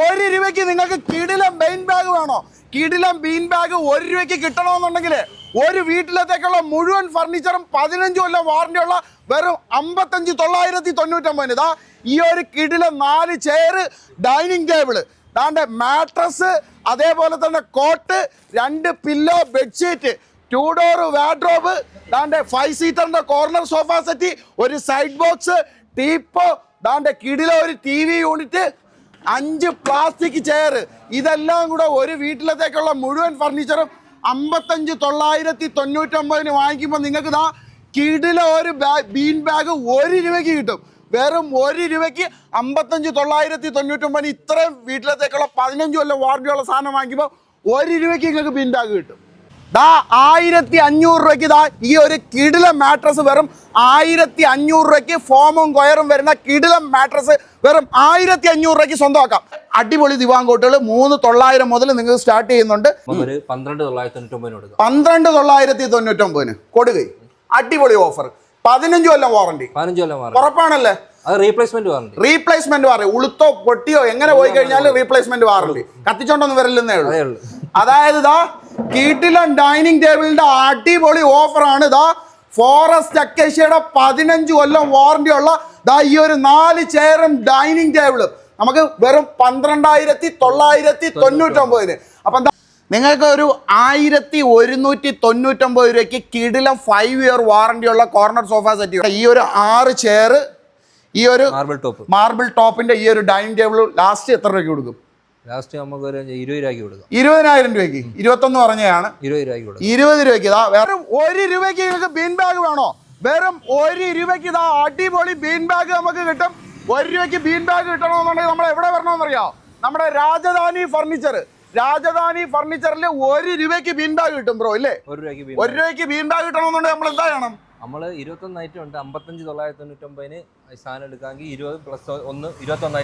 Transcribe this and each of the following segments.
ഒരു രൂപയ്ക്ക് നിങ്ങൾക്ക് കിടിലം ബെയിൻ ബാഗ് വേണോ? കിടിലം ബീൻ ബാഗ് ഒരു രൂപയ്ക്ക് കിട്ടണമെന്നുണ്ടെങ്കിൽ ഒരു വീട്ടിലത്തേക്കുള്ള മുഴുവൻ ഫർണിച്ചറും പതിനഞ്ച് കൊല്ലം വാറണ്ടി ഉള്ള വെറും അമ്പത്തഞ്ച് തൊള്ളായിരത്തി തൊണ്ണൂറ്റൊമ്പതിന്. ഇതാ ഈ ഒരു കിടിലം നാല് ചെയർ ഡൈനിങ് ടേബിൾ ദാണ്ട് മാട്രസ് അതേപോലെ തന്നെ കോട്ട് രണ്ട് pillow bedsheet two door wardrobe ദാണ്ട് ഫൈവ് സീറ്ററിന്റെ കോർണർ സോഫ സെറ്റ് ഒരു സൈഡ് ബോക്സ് ടീപ്പോ ദാണ്ട് കിടിലം ഒരു ടി വി യൂണിറ്റ് അഞ്ച് പ്ലാസ്റ്റിക് ചെയർ ഇതെല്ലാം കൂടെ ഒരു വീട്ടിലത്തേക്കുള്ള മുഴുവൻ ഫർണിച്ചറും അമ്പത്തഞ്ച് തൊള്ളായിരത്തി തൊണ്ണൂറ്റൊമ്പതിന് വാങ്ങിക്കുമ്പോൾ നിങ്ങൾക്ക് ഇതാ കിടിലെ ഒരു ബീൻ ബാഗ് ഒരു രൂപയ്ക്ക് കിട്ടും. വെറും ഒരു രൂപയ്ക്ക് അമ്പത്തഞ്ച് തൊള്ളായിരത്തി തൊണ്ണൂറ്റൊമ്പതിന് ഇത്രയും വീട്ടിലത്തേക്കുള്ള പതിനഞ്ച് കൊല്ലം വാറണ്ടിയുള്ള സാധനം വാങ്ങിക്കുമ്പോൾ ഒരു രൂപയ്ക്ക് നിങ്ങൾക്ക് ബീൻ ബാഗ് കിട്ടും. ദാ ആയിരത്തി അഞ്ഞൂറ് രൂപയ്ക്ക് ദാ ഈ ഒരു കിടില മാട്രസ് വെറും ആയിരത്തി അഞ്ഞൂറ് രൂപയ്ക്ക് ഫോമും കൊയറും വരുന്ന കിടില മാട്രസ് വെറും ആയിരത്തി അഞ്ഞൂറ് രൂപയ്ക്ക് സ്വന്തമാക്കാം. അടിപൊളി ദിവാങ്കോട്ടുകൾ മൂന്ന് തൊള്ളായിരം മുതൽ നിങ്ങൾ സ്റ്റാർട്ട് ചെയ്യുന്നുണ്ട്. പന്ത്രണ്ട് തൊള്ളായിരത്തി തൊണ്ണൂറ്റൊമ്പതിന് കൊടുകൈ അടിപൊളി ഓഫർ പതിനഞ്ച് കൊല്ലം വാറണ്ടി ഉറപ്പാണല്ലേ? റീപ്ലേസ്മെന്റ് വാറണ്ടി റീപ്ലേസ്മെന്റ് വാറണ്ടി ഉളുത്തോ പൊട്ടിയോ എങ്ങനെ പോയി കഴിഞ്ഞാൽ റീപ്ലേസ്മെന്റ് വാറണ്ടി കത്തിച്ചോണ്ടൊന്നും വരില്ലെന്നേ ഉള്ളൂ. അതായത് ഇതാ കീട്ടിലൻ ഡൈനിങ് ടേബിളിന്റെ അടിപൊളി ഓഫറാണ് ഇതാ ഫോറസ്റ്റ് അക്കേഷ്യയുടെ പതിനഞ്ച് കൊല്ലം വാറണ്ടി ഉള്ള ദാ ഈ ഒരു നാല് ചെയറും ഡൈനിങ് ടേബിളും. നമുക്ക് വെറും പന്ത്രണ്ടായിരത്തി തൊള്ളായിരത്തി തൊണ്ണൂറ്റൊമ്പതിന്. അപ്പം ദാ നിങ്ങൾക്ക് ഒരു ആയിരത്തി ഒരുന്നൂറ്റി തൊണ്ണൂറ്റൊമ്പത് രൂപയ്ക്ക് കിടിലം ഫൈവ് ഇയർ വാറണ്ടി ഉള്ള കോർണർ സോഫ സെറ്റ് ഈ ഒരു ആറ് ചെയർ ഈ ഒരു മാർബിൾ ടോപ്പ് മാർബിൾ ടോപ്പിന്റെ ഈ ഒരു ഡൈനിങ് ടേബിൾ ലാസ്റ്റ് എത്ര രൂപയ്ക്ക് കൊടുക്കും? ലാസ്റ്റ് നമുക്ക് ഒരു ഇരുപത് രൂപയ്ക്ക് കൊടുക്കാം. ഇരുപതിനായിരം രൂപയ്ക്ക്. ഇരുപത്തൊന്ന് പറഞ്ഞതാണ്. ഇരുപത് രൂപയ്ക്ക് കൊടുക്കാം. ഇരുപത് രൂപയ്ക്ക് ഇതാ വെറും ഒരു രൂപയ്ക്ക് നിങ്ങൾക്ക് ബീൻ ബാഗ് വേണോ? വെറും ഒരു രൂപയ്ക്ക് ഇതാ അടിപൊളി ബീൻ ബാഗ് നമുക്ക് കിട്ടും. ഒരു രൂപയ്ക്ക് ബീൻ ബാഗ് കിട്ടണമെന്നുണ്ടെങ്കിൽ നമ്മൾ എവിടെ വരണമെന്നറിയോ? നമ്മുടെ രാജധാനി ഫർണിച്ചർ രാജധാനി ഫർണിച്ചറിൽ ഒരു രൂപയ്ക്ക് ബീൻ ബാഗ് കിട്ടും ബ്രോ ഇല്ലേ? ഒരു രൂപയ്ക്ക് ബീൻ ഒരു രൂപയ്ക്ക് ബീൻ ബാഗ് കിട്ടണമെന്നുണ്ടെങ്കിൽ നമ്മൾ എന്താ ചെയ്യണം? നമ്മൾ ഇരുപത്തൊന്ന് ഐറ്റം ഉണ്ട്. അമ്പത്തഞ്ച് തൊള്ളായിരത്തി തൊണ്ണൂറ്റൊമ്പതിന് സാധനം എടുക്കാമെങ്കിൽ ഇരുപത് പ്ലസ് ഒന്ന് ഇരുപത്തൊന്ന്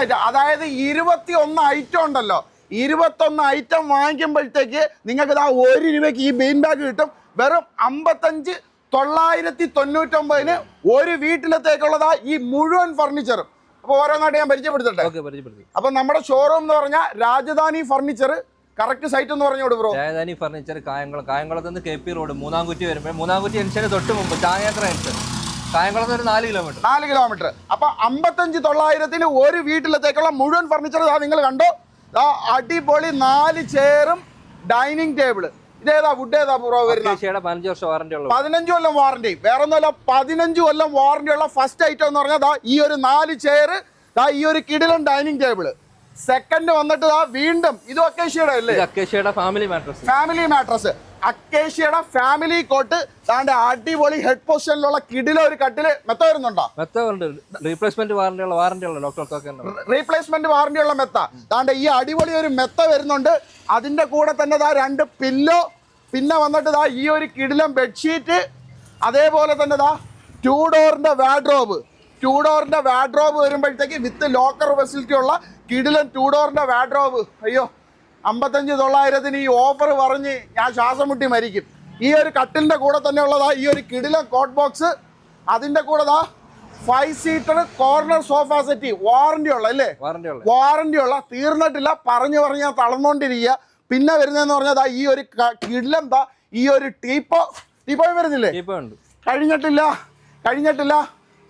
ഐറ്റം അതായത് ഇരുപത്തി ഒന്ന് ഐറ്റം ഉണ്ടല്ലോ. ഇരുപത്തൊന്ന് ഐറ്റം വാങ്ങിക്കുമ്പോഴത്തേക്ക് നിങ്ങൾക്ക് ഇതാ ഒരു രൂപയ്ക്ക് ഈ ബെയിൻ ബാഗ് കിട്ടും. വെറും അമ്പത്തഞ്ച് തൊള്ളായിരത്തി തൊണ്ണൂറ്റൊമ്പതിന് ഒരു വീട്ടിലത്തേക്കുള്ളതാ ഈ മുഴുവൻ ഫർണിച്ചറും അപ്പോൾ ഓരോന്നായിട്ട് ഞാൻ പരിചയപ്പെടുത്തട്ടെ? ഓക്കെ പരിചയപ്പെടുത്തി. അപ്പൊ നമ്മുടെ ഷോറൂം എന്ന് പറഞ്ഞാൽ രാജധാനി ഫർണിച്ചർ കറക്റ്റ് സൈറ്റ് എന്ന് പറഞ്ഞോട് ബ്രോ രാജധാനി ഫർണിച്ചർ കായംകുളം. കായംകുളത്ത് നിന്ന് കെ പി റോഡ് മൂന്നാം കുറ്റി വരുമ്പോൾ മൂന്നാം കുറ്റി ജംഗ്ഷന് തൊട്ട് മുമ്പ് ചായത്ര ജംഗ്ഷൻ കായംകുളത്ത് ഒരു നാല് കിലോമീറ്റർ നാല് കിലോമീറ്റർ അപ്പൊ അമ്പത്തഞ്ച് തൊള്ളായിരത്തിന് ഒരു വീട്ടിലത്തേക്കുള്ള മുഴുവൻ ഫർണിച്ചർ നിങ്ങൾ കണ്ടോ? ഇതാ അടിപൊളി നാല് ചെയറും ഡൈനിങ് ടേബിൾ ഇതേതാ വുഡ് ഏതാ പുറവ് വരുന്നത് പതിനഞ്ച് കൊല്ലം വാറന്റി വേറെ ഒന്നുമല്ല പതിനഞ്ച് കൊല്ലം വാറന്റി ഉള്ള ഫസ്റ്റ് ഐറ്റം എന്ന് പറഞ്ഞാൽ ഈ ഒരു നാല് ചെയർ ഈ ഒരു കിടിലൻ ഡൈനിങ് ടേബിൾ സെക്കൻഡ് വന്നിട്ട് വീണ്ടും ഇത് അക്കേഷ്യയുടെ അല്ലേ? ഇത് ഫാമിലി മാട്രസ് ഫാമിലി മാട്രസ് അക്കേഷ്യയുടെ ഫാമിലി കോട്ട് താണ്ട് അടിപൊളി ഹെഡ് പൊസിഷനിലുള്ള കിടിലെ ഒരു കട്ടിൽ മെത്ത വരുന്നുണ്ടോ? മെത്ത റീപ്ലേസ്മെന്റ് വാറണ്ടി ഉള്ള വാറണ്ടി ഉള്ള ഡോക്ടർക്കൊക്കെ റീപ്ലേസ്മെന്റ് വാറണ്ടി ഉള്ള മെത്ത. താണ്ട് ഈ അടിപൊളി ഒരു മെത്ത വരുന്നുണ്ട്. അതിന്റെ കൂടെ തന്നെ ദാ രണ്ട് പില്ലോ പിന്നെ വന്നിട്ട് ദാ ഈ ഒരു കിടിലം ബെഡ്ഷീറ്റ് അതേപോലെ തന്നെ ദാ ടൂ ഡോറിന്റെ വാഡ്രോബ് ടൂ ഡോറിന്റെ വാഡ്രോബ് വരുമ്പോഴത്തേക്ക് വിത്ത് ലോക്കർ ഫെസിലിറ്റി ഉള്ള കിടിലൻ ടൂ ഡോറിന്റെ വാഡ്രോബ് അയ്യോ അമ്പത്തഞ്ച് തൊള്ളായിരത്തിന് ഈ ഓഫർ പറഞ്ഞ് ഞാൻ ശ്വാസം മുട്ടി മരിക്കും. ഈ ഒരു കട്ടിലിന്റെ കൂടെ തന്നെ ഉള്ളതാ ഈ ഒരു കിടില കോട്ട് ബോക്സ് അതിന്റെ കൂടെ ദാ five seater corner sofa set warranty ഉള്ള അല്ലേ? വാറണ്ടി ഉള്ള. തീർന്നിട്ടില്ല. പറഞ്ഞു പറഞ്ഞ് ഞാൻ തളർന്നുകൊണ്ടിരിക്കുക പിന്നെ വരുന്നതെന്ന് പറഞ്ഞാൽ ദാ ഈ ഒരു കിടിലം ദാ ഈ ഒരു ടീപ്പോ ടീപ്പോയും വരുന്നില്ലേ? കഴിഞ്ഞിട്ടില്ല. കഴിഞ്ഞിട്ടില്ല.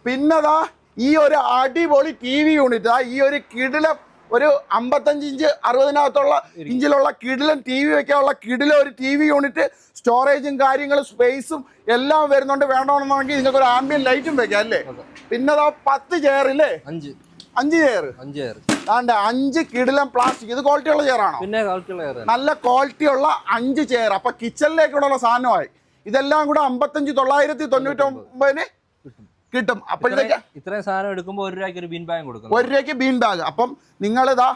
പിന്നെ ദാ ഈ ഒരു അടിപൊളി ടി വി യൂണിറ്റ് ദാ ഈ ഒരു കിടിലം ഒരു അമ്പത്തഞ്ച് ഇഞ്ച് അറുപതിനകത്തുള്ള ഇഞ്ചിലുള്ള കിടിലും ടി വി വെക്കാനുള്ള കിടിലും ഒരു ടി വി യൂണിറ്റ് സ്റ്റോറേജും കാര്യങ്ങളും സ്പേസും എല്ലാം വരുന്നുണ്ട്. വേണമെന്നുണ്ടെങ്കിൽ നിങ്ങൾക്ക് ഒരു ആംബിയൻ ലൈറ്റും വെക്കാം അല്ലേ? പിന്നെ ദാ പത്ത് ചെയർ ഇല്ലേ? അഞ്ച്. അഞ്ച് ചെയർ അഞ്ച് ചെയർ ആണ്ട് അഞ്ച് കിടിലം പ്ലാസ്റ്റിക് ഇത് ക്വാളിറ്റി ഉള്ള ചെയറാണോ പിന്നെ ചെയർ നല്ല ക്വാളിറ്റി ഉള്ള അഞ്ച് ചെയർ അപ്പൊ കിച്ചണിലേക്കുള്ള സാധനമായി. ഇതെല്ലാം കൂടെ അമ്പത്തഞ്ച് തൊള്ളായിരത്തി തൊണ്ണൂറ്റൊമ്പതിന് കിട്ടും. അപ്പോഴത്തേക്ക് ഇത്രയും സാധനം എടുക്കുമ്പോൾ ഒരു രൂപയ്ക്ക് ഒരു ബീൻ ബാഗ് കൊടുക്കും ഒരു രൂപയ്ക്ക് ബീൻ ബാഗ് അപ്പം നിങ്ങളിതാ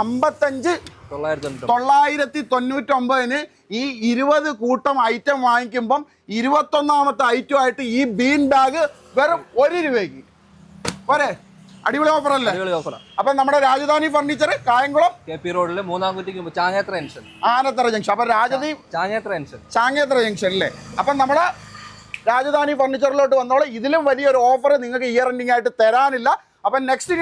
അമ്പത്തഞ്ച് തൊള്ളായിരത്തി തൊണ്ണൂറ്റി തൊള്ളായിരത്തി തൊണ്ണൂറ്റൊമ്പതിന് ഈ ഇരുപത് കൂട്ടം ഐറ്റം വാങ്ങിക്കുമ്പം ഇരുപത്തൊന്നാമത്തെ ഐറ്റം ആയിട്ട് ഈ ബീൻ ബാഗ് വെറും ഒരു രൂപയ്ക്ക്. പോരെ? അടിപൊളി ഓഫർ അല്ലേ? അടിപൊളി ഓഫറാണ് അപ്പം നമ്മുടെ Rajadhani furniture Kayamkulam K P റോഡിൽ മൂന്നാം കുറ്റിക്ക് ചാങ്ങേത്ര ജംഗ്ഷൻ ആനത്തറ ജംഗ്ഷൻ അപ്പൊ രാജധാനി ചാങ്ങേത്ര ജംഗ്ഷൻ ചാങ്ങേത്ര ജംഗ്ഷൻ അല്ലേ അപ്പൊ നമ്മുടെ രാജധാനി ഫർണിച്ചറിലോട്ട് വന്നോളൂ. ഇതിലും വലിയൊരു ഓഫർ നിങ്ങൾക്ക് ഇയർ എൻഡിങ് ആയിട്ട് തരാനില്ല. അപ്പൊ നെക്സ്റ്റ്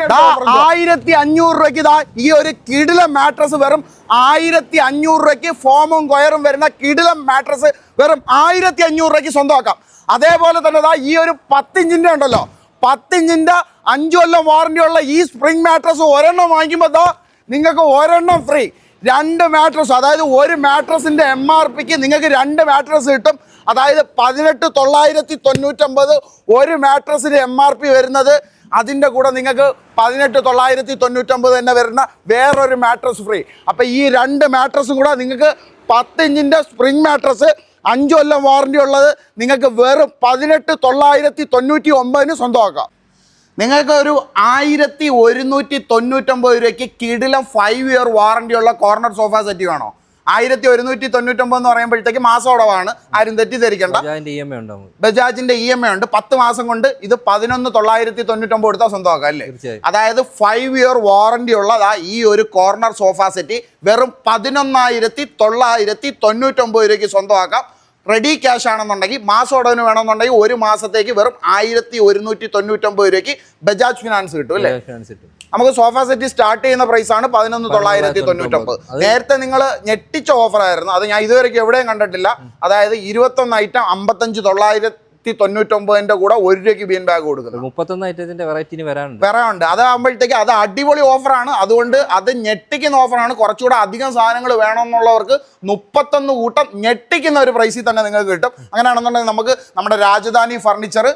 ആയിരത്തി അഞ്ഞൂറ് രൂപയ്ക്ക് ഇതാ ഈ ഒരു കിടിലം മാട്രസ് വെറും ആയിരത്തി അഞ്ഞൂറ് രൂപയ്ക്ക് ഫോമും കൊയറും വരുന്ന കിടിലം മാട്രസ് വെറും ആയിരത്തി അഞ്ഞൂറ് രൂപയ്ക്ക് സ്വന്തമാക്കാം. അതേപോലെ തന്നെ ഇതാ ഈ ഒരു പത്തിഞ്ചിന്റെ ഉണ്ടല്ലോ. പത്തിഞ്ചിന്റെ അഞ്ചു കൊല്ലം വാറണ്ടി ഉള്ള ഈ സ്പ്രിംഗ് മാട്രസ് ഒരെണ്ണം വാങ്ങിക്കുമ്പോൾ ദാ നിങ്ങൾക്ക് ഒരെണ്ണം ഫ്രീ രണ്ട് മാട്രസ് അതായത് ഒരു മാട്രസിന്റെ എം ആർ പിക്ക് നിങ്ങൾക്ക് രണ്ട് മാട്രസ് കിട്ടും. അതായത് പതിനെട്ട് തൊള്ളായിരത്തി തൊണ്ണൂറ്റൊമ്പത് ഒരു മാട്രസിന് എം ആർ പി വരുന്നത്. അതിന്റെ കൂടെ നിങ്ങൾക്ക് പതിനെട്ട് തൊള്ളായിരത്തി തൊണ്ണൂറ്റൊമ്പത് തന്നെ വരുന്ന വേറൊരു മാട്രസ് ഫ്രീ അപ്പോൾ ഈ രണ്ട് മാട്രസും കൂടെ നിങ്ങൾക്ക് പത്ത് ഇഞ്ചിന്റെ സ്പ്രിംഗ് മാട്രസ് അഞ്ച് കൊല്ലം വാറണ്ടി ഉള്ളത്. നിങ്ങൾക്ക് വെറും പതിനെട്ട് തൊള്ളായിരത്തി തൊണ്ണൂറ്റി ഒമ്പതിന് സ്വന്തമാക്കാം. നിങ്ങൾക്ക് ഒരു ആയിരത്തി ഒരുന്നൂറ്റി തൊണ്ണൂറ്റൊമ്പത് രൂപയ്ക്ക് കിടിലം ഫൈവ് ഇയർ വാറണ്ടിയുള്ള കോർണർ സോഫ സെറ്റ് വേണോ? ആയിരത്തി ഒരുന്നൂറ്റി തൊണ്ണൂറ്റൊമ്പത് എന്ന് പറയുമ്പോഴത്തേക്ക് മാസോടവാണ് ആരും തെറ്റിദ്ധരിക്കേണ്ട. ബജാജിന്റെ ഇ എം ഐ എം ഉണ്ട്. പത്ത് മാസം കൊണ്ട് ഇത് പതിനൊന്ന് തൊള്ളായിരത്തി തൊണ്ണൂറ്റൊമ്പത് എടുത്താൽ സ്വന്തമാക്കാം അല്ലേ? അതായത് ഫൈവ് ഇയർ വാറണ്ടി ഉള്ളതാ ഈ ഒരു കോർണർ സോഫ സെറ്റ് വെറും പതിനൊന്നായിരത്തി തൊള്ളായിരത്തി തൊണ്ണൂറ്റൊമ്പത് രൂപയ്ക്ക് സ്വന്തമാക്കാം. റെഡി ക്യാഷ് ആണെന്നുണ്ടെങ്കിൽ മാസോടവിന് വേണമെന്നുണ്ടെങ്കിൽ ഒരു മാസത്തേക്ക് വെറും ആയിരത്തി ഒരുന്നൂറ്റി തൊണ്ണൂറ്റൊമ്പത് രൂപയ്ക്ക് ബജാജ് ഫിനാൻസ് കിട്ടും അല്ലേ? നമുക്ക് സോഫ സെറ്റ് സ്റ്റാർട്ട് ചെയ്യുന്ന പ്രൈസ് ആണ് പതിനൊന്ന് തൊള്ളായിരത്തി തൊണ്ണൂറ്റൊമ്പത്. നേരത്തെ നിങ്ങൾ ഞെട്ടിച്ച ഓഫർ ആയിരുന്നു. അത് ഞാൻ ഇതുവരെ എവിടെയും കണ്ടിട്ടില്ല. അതായത് ഇരുപത്തൊന്ന് ഐറ്റം അമ്പത്തഞ്ച് തൊള്ളായിരത്തി തൊണ്ണൂറ്റൊമ്പതിന്റെ കൂടെ ഒരു രൂപയ്ക്ക് ബീൻ ബാഗ് കൊടുക്കുന്നത്. മുപ്പത്തൊന്ന് ഐറ്റത്തിന്റെ വെറൈറ്റി വരാനുണ്ട്. വരാനുണ്ട്. അതാകുമ്പോഴത്തേക്ക് അത് അടിപൊളി ഓഫറാണ് അതുകൊണ്ട് അത് ഞെട്ടിക്കുന്ന ഓഫറാണ് കുറച്ചുകൂടെ അധികം സാധനങ്ങൾ വേണമെന്നുള്ളവർക്ക് മുപ്പത്തൊന്ന് കൂട്ടം ഞെട്ടിക്കുന്ന ഒരു പ്രൈസിൽ തന്നെ നിങ്ങൾക്ക് കിട്ടും. അങ്ങനെയാണെന്നുണ്ടെങ്കിൽ നമുക്ക് നമ്മുടെ Rajadhani furniture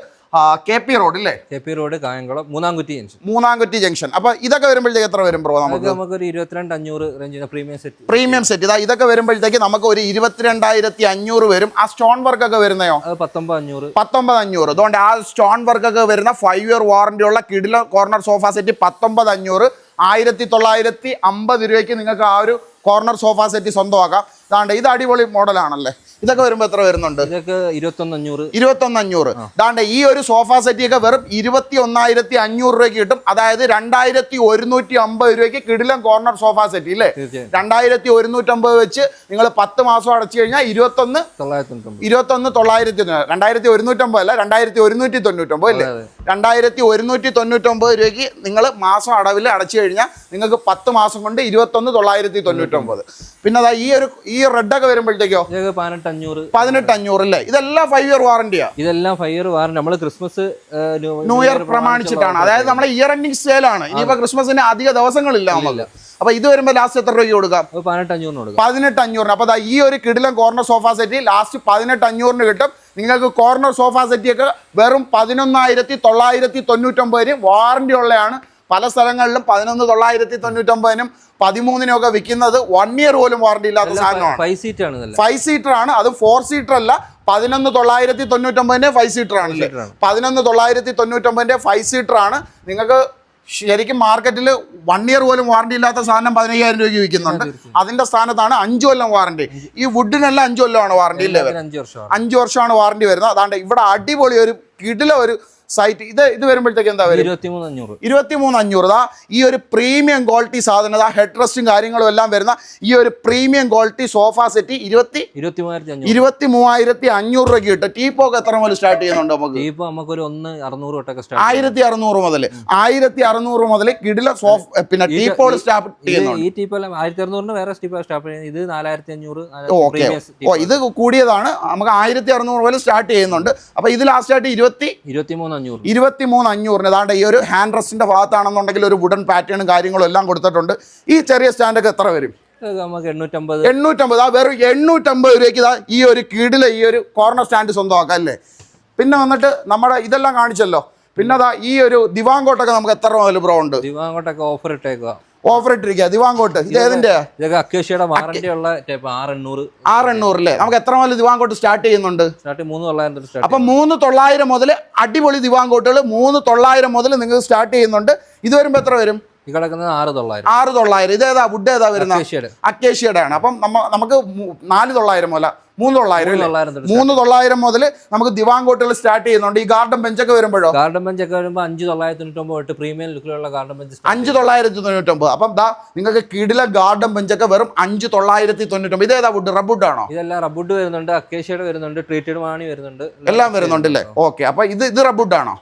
K P road അല്ലേ K P road Kayamkulam Moonnamkutti junction. Moonnamkutti junction. അപ്പൊ ഇതൊക്കെ വരുമ്പോഴത്തേക്ക് എത്ര വരും ബ്രോ നമുക്ക് നമുക്ക്? ഒരു ഇരുപത്തിരണ്ട് അഞ്ഞൂറ് റേഞ്ചിന് പ്രീമിയം സെറ്റ് പ്രീമിയം സെറ്റ് ഇതാ ഇതൊക്കെ വരുമ്പോഴത്തേക്ക് നമുക്ക് ഒരു ഇരുപത്തിരണ്ടായിരത്തി അഞ്ഞൂറ് വരും. ആ സ്റ്റോൺ വർക്ക് ഒക്കെ വരുന്നയോ? പത്തൊമ്പത് അഞ്ഞൂറ്. പത്തൊമ്പത് അഞ്ഞൂറ്. അതുകൊണ്ട് ആ സ്റ്റോൺ വർക്ക് ഒക്കെ വരുന്ന ഫൈവ് ഇയർ വാറണ്ടി ഉള്ള കിഡില കോർണർ സോഫ സെറ്റ് പത്തൊമ്പത് അഞ്ഞൂറ്. ആയിരത്തി തൊള്ളായിരത്തി അമ്പത് രൂപയ്ക്ക് നിങ്ങൾക്ക് ആ ഒരു കോർണർ സോഫ സെറ്റ് സ്വന്തമാക്കാം. അതാണ്ട് ഇത് അടിപൊളി മോഡലാണല്ലേ ഇതൊക്കെ വരുമ്പോൾ എത്ര വരുന്നുണ്ട്? ഇതൊക്കെ ഇരുപത്തൊന്ന് അഞ്ഞൂറ് ഇരുപത്തൊന്ന് അഞ്ഞൂറ് ദാണ്ട് ഈ ഒരു സോഫ സെറ്റ് ഒക്കെ വെറും ഇരുപത്തി ഒന്നായിരത്തി അഞ്ഞൂറ് രൂപയ്ക്ക് കിട്ടും. അതായത് രണ്ടായിരത്തി ഒരുന്നൂറ്റി അമ്പത് രൂപയ്ക്ക് കിടിലം കോർണർ സോഫ സെറ്റ് ഇല്ലേ? രണ്ടായിരത്തി ഒരുന്നൂറ്റമ്പത് വെച്ച് നിങ്ങൾ പത്ത് മാസം അടച്ചു കഴിഞ്ഞാൽ ഇരുപത്തൊന്ന് തൊള്ളായിരത്തി തൊണ്ണൂറ്റൊമ്പത് ഇരുപത്തൊന്ന് തൊള്ളായിരത്തി രണ്ടായിരത്തി ഒരുന്നൂറ്റമ്പത് അല്ല രണ്ടായിരത്തി ഒരുന്നൂറ്റി തൊണ്ണൂറ്റൊമ്പത് അല്ലേ രണ്ടായിരത്തി ഒരുന്നൂറ്റി തൊണ്ണൂറ്റൊമ്പത് രൂപയ്ക്ക് നിങ്ങൾ മാസം അടവിൽ അടച്ചു കഴിഞ്ഞാൽ നിങ്ങൾക്ക് പത്ത് മാസം കൊണ്ട് ഇരുപത്തൊന്ന് തൊള്ളായിരത്തി തൊണ്ണൂറ്റൊമ്പത് പിന്നെ അതാ ഈ ഒരു ഈ റെഡൊക്കെ വരുമ്പോഴത്തേക്കോ? ഇതൊക്കെ പതിനെട്ട് അഞ്ഞൂറ്. പതിനെട്ടഞ്ഞൂറ് അല്ലേ? ഇതെല്ലാം ഫൈവ് ഇയർ വാറന്റിയാ ഇതെല്ലാം ഫൈവ് ഇയർ വാറന്റി നമ്മൾ ക്രിസ്മസ് ന്യൂ ഇയർ പ്രമാണിച്ചിട്ടാണ്. അതായത് നമ്മുടെ ഇയർ എൻഡിങ് സെയിലാണ് ഇനിയിപ്പോ ക്രിസ്മസിന് അധിക ദിവസങ്ങളില്ല നമുക്ക്. അപ്പൊ ഇത് വരുമ്പോൾ ലാസ്റ്റ് എത്ര രൂപ കൊടുക്കാം? പതിനെട്ട് അഞ്ഞൂറിന് കൊടുക്കാം. പതിനെട്ട് അഞ്ഞൂറിന് അപ്പൊ ഈ ഒരു കിടിലം കോർണർ സോഫ സെറ്റ് ലാസ്റ്റ് പതിനെട്ട് അഞ്ഞൂറിന് കിട്ടും. നിങ്ങൾക്ക് കോർണർ സോഫ സെറ്റ് ഒക്കെ വെറും പതിനൊന്നായിരത്തി തൊള്ളായിരത്തി തൊണ്ണൂറ്റൊമ്പത് വാറന്റി ഉള്ളതാണ്. പല സ്ഥലങ്ങളിലും പതിനൊന്ന് തൊള്ളായിരത്തി തൊണ്ണൂറ്റൊമ്പതിനും പതിമൂന്നിനും ഒക്കെ വിൽക്കുന്നത് വൺ ഇയർ പോലും വാറണ്ടി ഇല്ലാത്ത സാധനമാണ്. ഫൈവ് സീറ്റ് ആണ് ഫൈവ് സീറ്റർ ആണ്. അത് ഫോർ സീറ്റർ അല്ല പതിനൊന്ന് തൊള്ളായിരത്തി തൊണ്ണൂറ്റൊമ്പതിന്റെ ഫൈവ് സീറ്റർ ആണല്ലേ ആണ്. പതിനൊന്ന് തൊള്ളായിരത്തി തൊണ്ണൂറ്റൊമ്പതിന്റെ ഫൈവ് സീറ്റർ ആണ്. നിങ്ങൾക്ക് ശരിക്കും മാർക്കറ്റിൽ വൺ ഇയർ പോലും വാറണ്ടി ഇല്ലാത്ത സാധനം പതിനയ്യായിരം രൂപയ്ക്ക് വിൽക്കുന്നുണ്ട്. അതിന്റെ സ്ഥാനത്താണ് അഞ്ചു കൊല്ലം വാറണ്ടി ഈ വുഡിനെല്ലാം അഞ്ചു കൊല്ലമാണ് വാറണ്ടി ഇല്ലേ? അഞ്ചു വർഷമാണ്. വാറണ്ടി വരുന്നത്. അതാണ്ട് ഇവിടെ അടിപൊളി ഒരു കിടില ഒരു സൈറ്റ് ഇത് ഇത് വരുമ്പോഴത്തേക്ക് എന്താ വരും? ഇരുപത്തിമൂന്ന് അഞ്ഞൂറ്. ദാ ഈ ഒരു പ്രീമിയം ക്വാളിറ്റി സാധനം ദാ ഹെഡ് റെസ്റ്റും കാര്യങ്ങളും എല്ലാം വരുന്ന ഈ ഒരു പ്രീമിയം ക്വാളിറ്റി സോഫ സെറ്റ് ഇരുപത്തി ഇരുപത്തി മൂവായിരത്തി അഞ്ഞൂറ് രൂപയ്ക്ക് കിട്ടും. ടീപ്പോക്ക് എത്ര മുതൽ സ്റ്റാർട്ട് ചെയ്യുന്നുണ്ട് നമുക്ക്? നമുക്ക് നമുക്കൊരു ഒന്ന് അറുന്നൂറ് തൊട്ടൊക്കെ ആയിരത്തി അറുന്നൂറ് മുതൽ ആയിരത്തി അറുന്നൂറ് മുതൽ കിടില സോഫ പിന്നെ ടീപ്പോൾ സ്റ്റാർട്ട് ചെയ്യുന്നുണ്ട്. ഈ ടീപ്പ് എല്ലാം ആയിരത്തി അറുന്നൂറിന് വേറെ സ്റ്റീപ്പ് സ്റ്റാർട്ട് ചെയ്യുന്നത്. ഇത് നാലായിരത്തി അഞ്ഞൂറ് ഓക്കെ. ഓ ഇത് കൂടിയതാണ്. നമുക്ക് ആയിരത്തി അറുന്നൂറ് മുതൽ സ്റ്റാർട്ട് ചെയ്യുന്നുണ്ട്. അപ്പൊ ഇത് ലാസ്റ്റ് ആയിട്ട് ഇരുപത്തി ഇരുപത്തി മൂന്ന് ഇരുപത്തി മൂന്ന് അഞ്ഞൂറിന് അതാണ്ട് ഈ ഒരു ഹാൻഡ് റെസ്റ്റിന്റെ ഭാഗത്താണെന്നുണ്ടെങ്കിൽ ഒരു വുഡൻ പാറ്റേണും കാര്യങ്ങളും എല്ലാം കൊടുത്തിട്ടുണ്ട്. ഈ ചെറിയ സ്റ്റാൻഡൊക്കെ എത്ര വരും? നമുക്ക് എണ്ണൂറ്റമ്പത്. എണ്ണൂറ്റമ്പത്. ആ വെറും എണ്ണൂറ്റമ്പത് രൂപയ്ക്ക് ഇതാ ഈ ഒരു കീടിലെ ഈ ഒരു കോർണർ സ്റ്റാൻഡ് സ്വന്തമാക്കാം അല്ലേ? പിന്നെ വന്നിട്ട് നമ്മുടെ ഇതെല്ലാം കാണിച്ചല്ലോ. പിന്നെ അതാ ഈ ഒരു ദിവാങ്കോട്ടൊക്കെ നമുക്ക് എത്ര മുതൽ ബ്രോ ഉണ്ട്? ദിവാങ്കോട്ടൊക്കെ ഓഫർ ഇട്ടേക്കുക ഓഫർ ഇട്ടിരിക്കുക ദിവാങ്കോട്ട് ഇത് ഏതിന്റെ? അക്കേഷ്യയുടെ വാറണ്ടി ഉള്ള ടൈപ്പ് ആറ് എണ്ണൂറ് ആറ് നമുക്ക് എത്ര മുതൽ ദിവാങ്കോട്ട് സ്റ്റാർട്ട് ചെയ്യുന്നുണ്ട്? അപ്പൊ മൂന്ന് തൊള്ളായിരം മുതൽ അടിപൊളി ദിവാങ്കോട്ടുകൾ മൂന്ന് തൊള്ളായിരം മുതൽ നിങ്ങൾ സ്റ്റാർട്ട് ചെയ്യുന്നുണ്ട്. ഇത് വരുമ്പോൾ എത്ര വരും? കിടക്കുന്നത് ആറ് തൊള്ളായിരം. ആറ് തൊള്ളായിരം. ഇത് ഏതാ? വുഡ് ഏതാ വരുന്ന അക്കേഷ്യയുടെ ആണ്. അപ്പം നമുക്ക് നാല് തൊള്ളായിരം മുതല. മൂന്ന് തൊള്ളായിരം മൂന്ന് തൊള്ളായിരം മുതൽ നമുക്ക് ദിവാങ്കോട്ടുകൾ സ്റ്റാർട്ട് ചെയ്യുന്നുണ്ട്. ഈ ഗാർഡൻ ബെഞ്ചൊക്കെ വരുമ്പോഴോ? ഗാർഡൻ ബെഞ്ചൊക്കെ വരുമ്പോൾ അഞ്ച് തൊള്ളായിരത്തി തൊണ്ണൂറ്റൊമ്പത് തൊട്ട് പ്രീമിയം ലുക്കിലുള്ള ഗാർഡൻ ബെഞ്ച് അഞ്ച് തൊള്ളായിരത്തി തൊണ്ണൂറ്റൊമ്പത്. അപ്പം ദാ നിങ്ങൾക്ക് കിടില ഗാർഡൻ ബെഞ്ചൊക്കെ വെറും അഞ്ച് തൊള്ളായിരത്തി തൊണ്ണൂറ്റൊമ്പത്. ഇതേതാ വുഡ് റബ്ബുഡ് ആണോ? ഇതെല്ലാം റബ്ബുഡ് വരുന്നുണ്ട് അക്കേഷ്യയുടെ വരുന്നുണ്ട് ട്രീറ്റഡ് മാണി വരുന്നുണ്ട്. എല്ലാം വരുന്നുണ്ട് അല്ലേ ഓക്കെ. അപ്പൊ ഇത് ഇത് റബ്ബുഡ് ആണോ?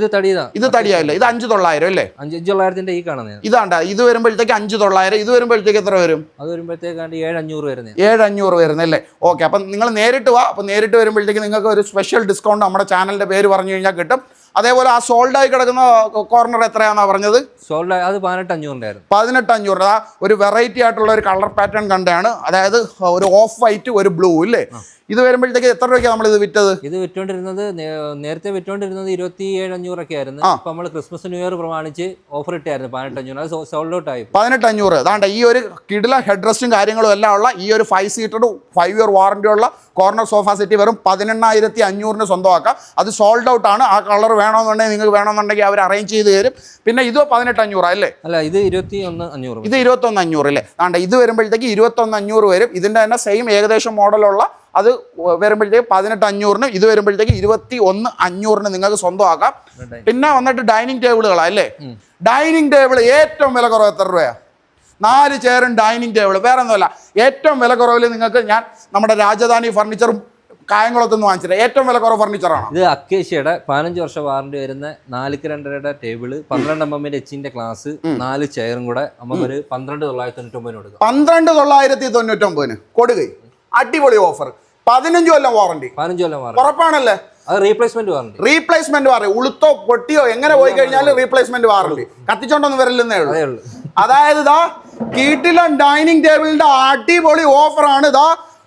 ഇത് തടിയതാ. ഇത് തടിയാവില്ല ഇത് അഞ്ച് തൊള്ളായിരം അല്ലേ? അഞ്ച് തൊള്ളായിരത്തിന്റെ ഈ കാണുന്നത് ഇതാണ്ട ഇത് വരുമ്പോഴത്തേക്ക് അഞ്ച് തൊള്ളായിരം ഇത് വരുമ്പോഴത്തേക്ക് എത്ര വരും? അത് വരുമ്പോഴത്തേക്കാണ്ട് ഏഴ് അഞ്ഞൂറ് വരുന്നത് ഏഴ് അഞ്ഞൂറ് അല്ലേ ഓക്കെ. അപ്പം നിങ്ങൾ നേരിട്ട് വാ. അപ്പം നേരിട്ട് വരുമ്പോഴത്തേക്ക് നിങ്ങൾക്ക് ഒരു സ്പെഷ്യൽ ഡിസ്കൗണ്ട് നമ്മുടെ ചാനലിന്റെ പേര് പറഞ്ഞു കഴിഞ്ഞാൽ കിട്ടും. അതേപോലെ ആ സോൾഡ് ആയി കിടക്കുന്ന കോർണർ എത്രയാണെന്നാണ് പറഞ്ഞത്? സോൾഡ് അത് പതിനെട്ട് അഞ്ഞൂറിന്റെ ആയിരുന്നു പതിനെട്ട് അഞ്ഞൂറ് ആ ഒരു വെറൈറ്റി ആയിട്ടുള്ള ഒരു കളർ പാറ്റേൺ കണ്ടാണ്. അതായത് ഒരു ഓഫ് വൈറ്റ് ഒരു ബ്ലൂ ഇല്ലേ? ഇത് വരുമ്പോഴത്തേക്ക് എത്ര രൂപയ്ക്ക് നമ്മൾ ഇത് വിറ്റത്? ഇത് വിറ്റോണ്ടിരുന്നത് നേരത്തെ വിറ്റോണ്ടിരുന്നത് ഇരുപത്തി ഏഴ് അഞ്ഞൂറൊക്കെ ആയിരുന്നു അപ്പൊ നമ്മൾ ക്രിസ്മസ് ന്യൂ ഇയർ പ്രമാണിച്ച് ഓഫർ ഇട്ടായിരുന്നു പതിനെട്ട് അഞ്ഞൂറ് അത് സോൾഡ് ഔട്ട് ആയി. പതിനെട്ട് അഞ്ഞൂറ് അതാണ്ട് ഈ ഒരു കിടില ഹെഡ് റെസ്റ്റും കാര്യങ്ങളും എല്ലാം ഉള്ള ഈ ഒരു five seated five year warranty ഉള്ള കോർണർ സോഫ സെറ്റ് വെറും പതിനെണ്ണായിരത്തി അഞ്ഞൂറിന് സ്വന്തമാക്കാം. അത് സോൾഡ് ഔട്ട് ആണ്. ആ കളർ വേണമെന്നുണ്ടെങ്കിൽ നിങ്ങൾക്ക് വേണമെന്നുണ്ടെങ്കിൽ അവർ അറേഞ്ച് ചെയ്ത് തരും. പിന്നെ ഇതോ പതിനെട്ട് അഞ്ഞൂറ് അല്ലേ? അല്ല ഇത് ഇരുപത്തി ഒന്ന് അഞ്ഞൂറ് ഇത് ഇരുപത്തൊന്ന് അഞ്ഞൂറ് അല്ലേ? ആണ്ട് ഇത് വരുമ്പോഴത്തേക്ക് ഇരുപത്തൊന്ന് അഞ്ഞൂറ് വരും. ഇതിന്റെ തന്നെ സെയിം ഏകദേശം മോഡലുള്ള അത് വരുമ്പോഴത്തേക്ക് പതിനെട്ട് അഞ്ഞൂറിന് ഇത് വരുമ്പോഴത്തേക്ക് ഇരുപത്തി ഒന്ന് അഞ്ഞൂറിന് നിങ്ങൾക്ക് സ്വന്തമാക്കാം. പിന്നെ വന്നിട്ട് ഡൈനിങ് ടേബിളുകളാണ് അല്ലേ? ഡൈനിങ് ടേബിൾ ഏറ്റവും വില കുറവ് എത്ര രൂപയാണ് നാല് ചെയറും ഡൈനിങ് ടേബിൾ വേറെ ഒന്നുമല്ല ഏറ്റവും വില കുറവിൽ നിങ്ങൾക്ക് ഞാൻ നമ്മുടെ രാജധാനി ഫർണിച്ചറും കായംകുളത്തുനിന്ന് വാങ്ങിച്ചിട്ട് ഏറ്റവും വില കുറവ് ഫർണിച്ചറാണ്? ഇത് അക്കേഷ്യയുടെ പതിനഞ്ച് വർഷം വാറണ്ടി വരുന്ന നാലുക്ക് രണ്ടരയുടെ ടേബിൾ പന്ത്രണ്ട് എം എമ്മിന്റെ എച്ചിന്റെ ക്ലാസ് നാല് ചെയറും കൂടെ നമുക്കൊരു പന്ത്രണ്ട് തൊള്ളായിരത്തി തൊണ്ണൂറ്റൊമ്പതിന് കൊടുക്കാം. പന്ത്രണ്ട് തൊള്ളായിരത്തി തൊണ്ണൂറ്റൊമ്പതിന് കൊടുകൈ അടിപൊളി ഓഫർ പതിനഞ്ച് കൊല്ലം വാറണ്ടി പതിനഞ്ച് കൊല്ലം വാറണ്ടി ഉറപ്പാണല്ലേ? അത് റീപ്ലേസ്മെന്റ് വാറണ്ടി റീപ്ലേസ്മെന്റ് വാറണ്ടി ഉളുത്തോ പൊട്ടിയോ എങ്ങനെ പോയി കഴിഞ്ഞാൽ റീപ്ലേസ്മെന്റ് വാറണ്ടി കത്തിച്ചോണ്ടൊന്നും വരില്ലെന്നേ ഉള്ളൂ. അതായത് ഇതാ കീട്ടിലും ഡൈനിങ് ടേബിളിന്റെ അടിപൊളി ഓഫറാണ് ഇതാ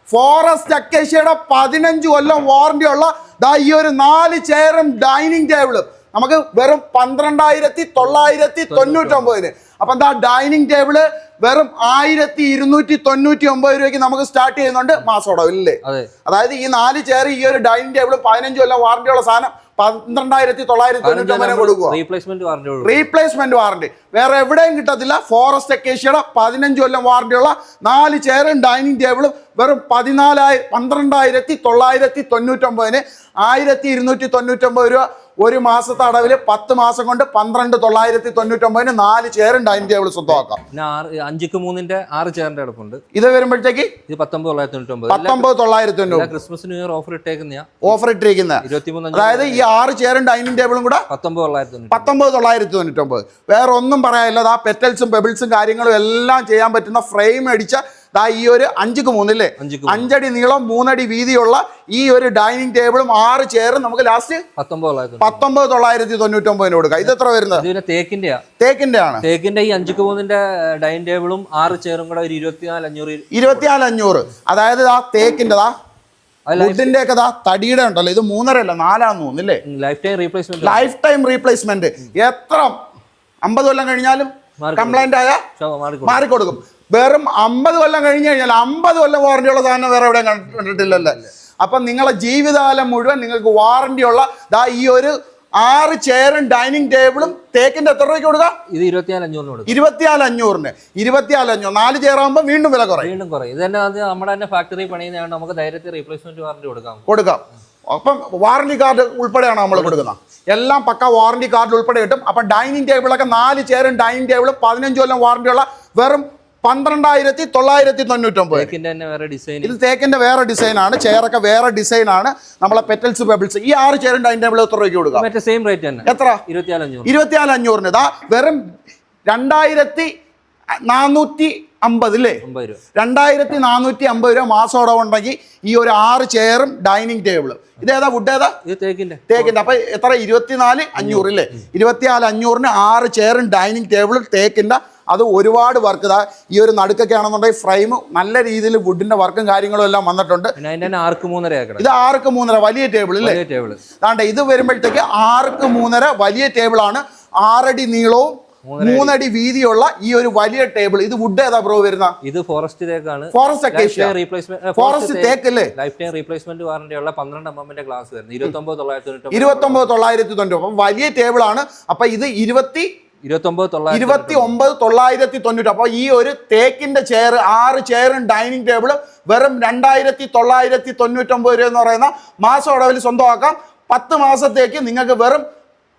ഫോറസ്റ്റ് അക്കേഷ്യയുടെ പതിനഞ്ച് കൊല്ലം വാറണ്ടി ഉള്ള ദാ ഈ ഒരു നാല് ചെയറും ഡൈനിങ് ടേബിളും. നമുക്ക് വെറും പന്ത്രണ്ടായിരത്തി തൊള്ളായിരത്തി തൊണ്ണൂറ്റൊമ്പതിന്. അപ്പം എന്താ ഡൈനിങ് ടേബിൾ വെറും ആയിരത്തി ഇരുന്നൂറ്റി തൊണ്ണൂറ്റി ഒമ്പത് രൂപയ്ക്ക് നമുക്ക് സ്റ്റാർട്ട് ചെയ്യുന്നുണ്ട് മാസോടം ഇല്ലേ അതായത് ഈ നാല് ചെയർ ഈ ഒരു ഡൈനിങ് ടേബിളും പതിനഞ്ച് കൊല്ലം വാറണ്ടിയുള്ള സാധനം പന്ത്രണ്ടായിരത്തി തൊള്ളായിരത്തി തൊണ്ണൂറ്റി ഒമ്പത് കൊടുക്കുക റീപ്ലേസ്മെന്റ് വാറണ്ടി വേറെ എവിടെയും കിട്ടത്തില്ല. ഫോറസ്റ്റ് അക്കേഷ്യയുടെ പതിനഞ്ച് കൊല്ലം വാറണ്ടിയുള്ള നാല് ചെയറും ഡൈനിങ് ടേബിളും വെറും പതിനാലായി പന്ത്രണ്ടായിരത്തി തൊള്ളായിരത്തി തൊണ്ണൂറ്റൊമ്പതിന് ആയിരത്തി ഇരുന്നൂറ്റി തൊണ്ണൂറ്റൊമ്പത് രൂപ ഒരു മാസത്തെ അടവിൽ പത്ത് മാസം കൊണ്ട് പന്ത്രണ്ട് തൊള്ളായിരത്തി തൊണ്ണൂറ്റൊമ്പതിന് നാല് ചെയറും ഡൈനിങ് ടേബിൾ സ്വന്തമാക്കാം. അഞ്ചുക്ക് മൂന്നിന്റെ ആറ് ചെയറിന്റെ അടുപ്പുണ്ട്. ഇത് വരുമ്പോഴത്തേക്ക്? ഇത് പത്തൊമ്പത് തൊള്ളായിരത്തി തൊണ്ണൂറ്റൊമ്പത്. പത്തൊമ്പത് തൊള്ളായിരത്തി തൊണ്ണൂറ്. ക്രിസ്മസ് ന്യൂ ഇയർ ഓഫർ ഇട്ടേക്കുന്ന ഓഫർ ഇട്ടിരിക്കുന്ന. ഇരുപത്തിമൂന്ന് അതായത് ഈ ആറ് ചെയറും ഡൈനിങ് ടേബിളും കൂടെ പത്തൊമ്പത് തൊള്ളായിരത്തി പത്തൊമ്പത് തൊള്ളായിരത്തി തൊണ്ണൂറ്റൊമ്പത്. വേറെ ഒന്നും പറയാനില്ല. ആ പെറ്റൽസും പെബിൾസും കാര്യങ്ങളും എല്ലാം ചെയ്യാൻ പറ്റുന്ന ഫ്രെയിം അടിച്ച ദാ ഈ ഒരു അഞ്ചുക്ക് മൂന്നില്ലേ? അഞ്ചടി നീളം മൂന്നടി വീതിയുള്ള ഈ ഒരു ഡൈനിങ് ടേബിളും ആറ് ചെയറും നമുക്ക് ലാസ്റ്റ് പത്തൊമ്പത് തൊള്ളായിരത്തി തൊണ്ണൂറ്റൊമ്പതിന് കൊടുക്കാം. ഇത് എത്ര വരുന്നത്? തേക്കിന്റെ തേക്കിന്റെ ആണ് തേക്കിന്റെ ഈ അഞ്ചുക്ക് മൂന്നിന്റെ ഡൈനിങ് ടേബിളും ആറ് ചെയറും കൂടെ ഒരു ഇരുപത്തിനാല് അഞ്ഞൂറ് ഇരുപത്തിനാല് അഞ്ഞൂറ് അതായത് ആ തേക്കിന്റെ ഇതിന്റെ വുഡിന്റെ ഒക്കെ തടിയുടെ ഉണ്ടല്ലോ. ഇത് മൂന്നര അല്ല നാലാന്ന് തോന്നുന്നില്ലേ life time replacement life time replacement എത്ര അമ്പത് കൊല്ലം കഴിഞ്ഞാലും കംപ്ലൈന്റ് ആയ മാറിക്കൊടുക്കും. വെറും അമ്പത് കൊല്ലം കഴിഞ്ഞു കഴിഞ്ഞാൽ അമ്പത് കൊല്ലം വാറണ്ടിയുള്ള സാധനം വേറെ എവിടെയും കണ്ടിട്ടില്ലല്ലേ? അപ്പം നിങ്ങളെ ജീവിതകാലം മുഴുവൻ നിങ്ങൾക്ക് വാറണ്ടിയുള്ള ദാ ഈ ഒരു ആറ് ചെയറും ഡൈനിങ് ടേബിളും തേക്കിന്റെ എത്ര രൂപയ്ക്ക് കൊടുക്കുക ഇത് ഇരുപത്തിനാല് അഞ്ഞൂറിന് കൊടുക്കും. ഇരുപത്തിനാല് അഞ്ഞൂറിന് ഇരുപത്തിനാല് അഞ്ഞൂറ് നാല് ചെയർ ആകുമ്പോൾ വീണ്ടും വില കുറയും. വീണ്ടും കുറയും. ഇത് തന്നെ നമ്മുടെ തന്നെ ഫാക്ടറി പണിയുന്നതാണ് നമുക്ക് ധൈര്യത്തിൽ റീപ്ലേസ്മെന്റ് വാറണ്ടി കൊടുക്കാം. കൊടുക്കാം. അപ്പം വാറണ്ടി കാർഡ് ഉൾപ്പെടെയാണ് നമ്മൾ കൊടുക്കുന്നത്. എല്ലാം പക്ക വാറണ്ടി കാർഡിൽ ഉൾപ്പെടെ കിട്ടും. അപ്പം ഡൈനിങ് ടേബിളൊക്കെ നാല് ചെയറും ഡൈനിങ് ടേബിളും പതിനഞ്ച് കൊല്ലം വാറണ്ടിയുള്ള വെറും പന്ത്രണ്ടായിരത്തി തൊള്ളായിരത്തി തൊണ്ണൂറ്റൊമ്പത്. ഇത് തേക്കിന്റെ വേറെ ഡിസൈൻ ആണ്. ചെയറൊക്കെ വേറെ ഡിസൈൻ ആണ്. നമ്മളെ പെറ്റൽസ് പെബിൾസ് ഈ ആറ് ചെയറും ഡൈനിങ് ടേബിൾ എത്ര രൂപയ്ക്ക് കൊടുക്കാം? സെയിം റേറ്റ് തന്നെ. എത്ര? ഇരുപത്തിനാല് അഞ്ഞൂറിന് ഇതാ വെറും രണ്ടായിരത്തി നാനൂറ്റി അമ്പത് അല്ലേ രണ്ടായിരത്തി നാനൂറ്റി അമ്പത് രൂപ മാസം ഉണ്ടെങ്കിൽ ഈ ഒരു ആറ് ചെയറും ഡൈനിങ് ടേബിളും. ഇതേതാ വുഡ് ഏതാ? തേക്കിന്റെ. തേക്കിന്റെ. അപ്പൊ എത്ര? ഇരുപത്തിനാല് അഞ്ഞൂറ് അല്ലേ ഇരുപത്തിനാല് അഞ്ഞൂറിന് ആറ് ചെയറും ഡൈനിങ് ടേബിളും തേക്കിന്റെ. അത് ഒരുപാട് വർക്ക് ഇതാ. ഈ ഒരു നടുക്കൊക്കെ ആണെന്നുണ്ടെങ്കിൽ ഫ്രെയിം നല്ല രീതിയിൽ വുഡിന്റെ വർക്കും കാര്യങ്ങളും എല്ലാം വന്നിട്ടുണ്ട്. ഇത് ആർക്ക് മൂന്നര? വലിയ ടേബിൾ അല്ലേ ടേബിൾ അതാണ്ട് ഇത് വരുമ്പോഴത്തേക്ക് ആർക്ക് മൂന്നര? വലിയ ടേബിൾ ടേബിളാണ്. ആറടി നീളവും മൂന്നടി വീതിയുള്ള ഈ ഒരു വലിയ ടേബിൾ. ഇത് വുഡ് ഏതാ ബ്രോ വരുന്ന? ഇത് ഫോറസ്റ്റ് തേക്കാണ്. ഫോറസ്റ്റ് റീപ്ലേസ്മെന്റ് ഫോറസ്റ്റ് തേക്ക് അല്ലേ ലൈഫ് ടൈം റീപ്ലേസ്മെന്റ് വാറണ്ടി ഉള്ള പന്ത്രണ്ട് എമ്മിന്റെ ഗ്ലാസ് വരുന്നത് ഇരുപത്തൊമ്പത് തൊള്ളായിരത്തി തൊണ്ണൂറ്റി ഇരുപത്തൊമ്പത് തൊള്ളായിരത്തി തൊണ്ണൂറ് അപ്പം വലിയ ആണ്. അപ്പൊ ഇത് ഇരുപത്തി ഇരുപത്തി ഒമ്പത് തൊള്ളായിരത്തി തൊണ്ണൂറ്റി അപ്പോൾ ഈ ഒരു തേക്കിന്റെ ചെയർ ആറ് ചെയറും ഡൈനിങ് ടേബിളും വെറും രണ്ടായിരത്തി തൊള്ളായിരത്തി തൊണ്ണൂറ്റൊമ്പത് രൂപ എന്ന് പറയുന്ന മാസം അടവിൽ സ്വന്തമാക്കാം. പത്ത് മാസത്തേക്ക് നിങ്ങൾക്ക് വെറും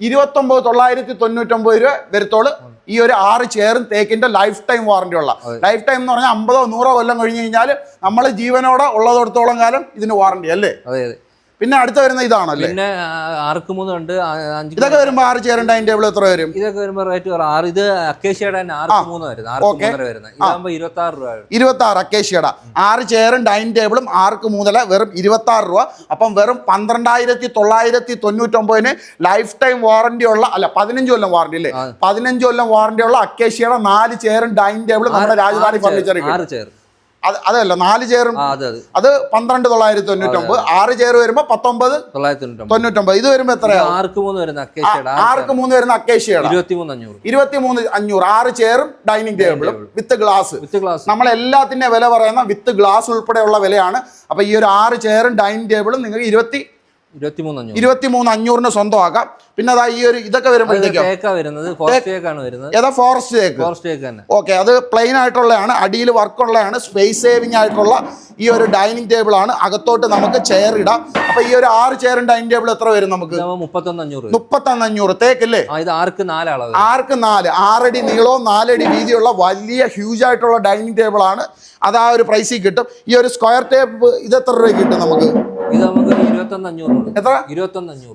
ഇരുപത്തൊമ്പത് തൊള്ളായിരത്തി തൊണ്ണൂറ്റൊമ്പത് രൂപ വരത്തോൾ. ഈ ഒരു ആറ് ചെയറും തേക്കിന്റെ ലൈഫ് ടൈം വാറന്റി ഉള്ള. ലൈഫ് ടൈം എന്ന് പറഞ്ഞാൽ അമ്പതോ നൂറോ കൊല്ലം കഴിഞ്ഞു കഴിഞ്ഞാൽ നമ്മൾ ജീവനോടെ ഉള്ളതോടത്തോളം കാലം ഇതിന് വാറന്റി അല്ലേ? അതെ അതെ. പിന്നെ അടുത്ത വരുന്ന ഇതാണല്ലേ? പിന്നെ ആർക്ക് മൂന്ന് ഉണ്ട് അഞ്ച് ഇതൊക്കെ വരുമ്പോൾ ആറ് ചേരണ്ട ഡൈനിങ് ടേബിൾ എത്ര വരും? ഇതൊക്കെ വരുമ്പോൾ റേറ്റ് കുറവ്. ആറ് ഇത് അക്കേഷ്യയുടെ തന്നെ ആർക്ക് മൂന്ന് വരുന്നത് ആർക്ക് ഓക്കേ. മൂന്നര വരുന്നത്. ഇതാകുമ്പോൾ ഇരുപത്തി ആറ് രൂപ വരും. ഇരുപത്തി ആറ് അക്കേഷ്യയുടെ. ആറ് ചെയറും ഡൈനിങ് ടേബിളും ആർക്ക് മൂന്നല വെറും ഇരുപത്തി ആറ് രൂപ. അപ്പം വെറും പന്ത്രണ്ടായിരത്തി തൊള്ളായിരത്തി തൊണ്ണൂറ്റൊമ്പതിന് ലൈഫ് ടൈം വാറന്റി ഉള്ള അല്ല പതിനഞ്ച് കൊല്ലം വാറന്റി അല്ലേ? ആ. പതിനഞ്ച് കൊല്ലം വാറന്റി ഉള്ള അക്കേഷ്യയുടെ നാല് ചെയറും ഡൈനിങ് ടേബിളും നമ്മുടെ രാജധാനി ഫർണിച്ചർ ആറ് ചെയർ. അത് അതല്ല നാല് ചെയറും അത് പന്ത്രണ്ട് തൊള്ളായിരത്തി തൊണ്ണൂറ്റൊമ്പത് ആറ് ചെയർ വരുമ്പോ പത്തൊമ്പത് തൊണ്ണൂറ്റൊമ്പത്. ഇത് വരുമ്പോ എത്രയാ ആർക്ക് മൂന്ന് വരുന്ന ആർക്ക് മൂന്ന് വരുന്ന അക്കേഷ്യയുടെ ഇരുപത്തി മൂന്ന് അഞ്ഞൂറ്. ഇരുപത്തി മൂന്ന് അഞ്ഞൂറ്. ആറ് ചെയറും ഡൈനിങ് ടേബിളും വിത്ത് ഗ്ലാസ്. With glass. നമ്മൾ എല്ലാത്തിന്റെ വില പറയുന്ന വിത്ത് ഗ്ലാസ് ഉൾപ്പെടെയുള്ള വിലയാണ്. അപ്പൊ ഈ ഒരു ആറ് ചെയറും ഡൈനിങ് ടേബിളും നിങ്ങൾക്ക് ഇരുപത്തി ഇരുപത്തി മൂന്ന് അഞ്ഞൂറ് ഇരുപത്തി അഞ്ഞൂറിന് സ്വന്തമാക്കാം. പിന്നെ അതാ ഈ ഒരു ഇതൊക്കെ വരുമ്പോഴത്തേക്ക് ഫോറസ്റ്റ് തേക്ക് ഓക്കെ അത് പ്ലെയിൻ ആയിട്ടുള്ളതാണ് അടിയിൽ വർക്കുള്ളതാണ് സ്പേസ് സേവിങ് ആയിട്ടുള്ള ഈ ഒരു ഡൈനിങ് ടേബിൾ ആണ്. അകത്തോട്ട് നമുക്ക് ചെയർ ഇടാം. അപ്പൊ ഈ ഒരു ആറ് ചെയറും ഡൈനിങ് ടേബിൾ എത്ര വരും നമുക്ക്? മുപ്പത്തൊന്ന് അഞ്ഞൂറ് തേക്കല്ലേ? ആർക്ക് നാല്? ആറടി നീളവും നാലടി വീതിയുള്ള വലിയ ഹ്യൂജ് ആയിട്ടുള്ള ഡൈനിങ് ടേബിൾ ആണ്. അത് ആ ഒരു പ്രൈസിൽ കിട്ടും. ഈ ഒരു സ്ക്വയർ ടേബിൾ ഇത് എത്ര രൂപ കിട്ടും നമുക്ക്? ഇത് നമുക്ക് എത്ര?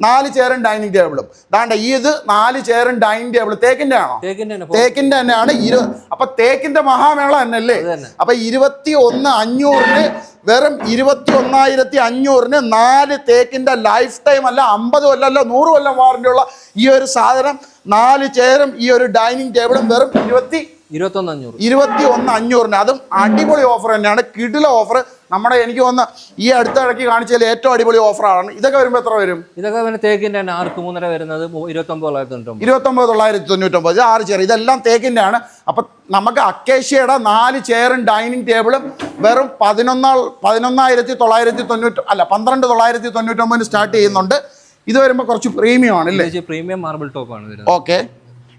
നാല് ചെയറും ഡൈനിങ് ടേബിളും ദാണ്ട ഈ ഇത് നാല് ചെയറും ഡൈനിങ് ടേബിൾ തേക്കിന്റെ ആണോ? തേക്കിന്റെ തന്നെ. തേക്കിന്റെ തന്നെയാണ് ഇരു അപ്പൊ തേക്കിന്റെ മഹാമേള തന്നെയല്ലേ. അപ്പൊ ഇരുപത്തി ഒന്ന് അഞ്ഞൂറിന് വെറും ഇരുപത്തി ഒന്നായിരത്തി അഞ്ഞൂറിന് നാല് തേക്കിന്റെ ലൈഫ് ടൈം അല്ല അമ്പത് കൊല്ലമല്ല നൂറ് കൊല്ലം വാറന്റി ഉള്ള ഈ ഒരു സാധനം നാല് ചെയറും ഈ ഒരു ഡൈനിങ് ടേബിളും വെറും ഇരുപത്തി ഇരുപത്തി ഒന്ന് അഞ്ഞൂറിന്. അതും അടിപൊളി ഓഫർ തന്നെയാണ്. കിടില ഓഫർ നമ്മുടെ എനിക്ക് തോന്നുന്ന ഈ അടുത്ത ഇടയ്ക്ക് കാണിച്ചതിൽ ഏറ്റവും അടിപൊളി ഓഫറാണ്. ഇതൊക്കെ വരുമ്പോൾ എത്ര വരും? ഇതൊക്കെ പിന്നെ തേക്കിന്റെ തന്നെ ആർക്ക് മൂന്നര വരുന്നത്? ഇരുപത്തൊമ്പത് തൊള്ളായിരത്തി തൊണ്ണൂറ്റൊമ്പത്. ഇരുപത്തൊമ്പത് തൊള്ളായിരത്തി തൊണ്ണൂറ്റൊമ്പത്. ആറ് ചെയർ. ഇതെല്ലാം തേക്കിന്റെ ആണ് അപ്പം നമുക്ക് അക്കേഷ്യയുടെ നാല് ചെയറും ഡൈനിങ് ടേബിളും വെറും പതിനൊന്നാൾ പതിനൊന്നായിരത്തി തൊള്ളായിരത്തി തൊണ്ണൂറ്റി അല്ല പന്ത്രണ്ട് തൊള്ളായിരത്തി തൊണ്ണൂറ്റൊമ്പതിന് സ്റ്റാർട്ട് ചെയ്യുന്നുണ്ട്. ഇത് വരുമ്പോൾ കുറച്ച് പ്രീമിയം ആണ് അല്ലേ പ്രീമിയം മാർബിൾ ടോപ്പ് ആണ് ഓക്കെ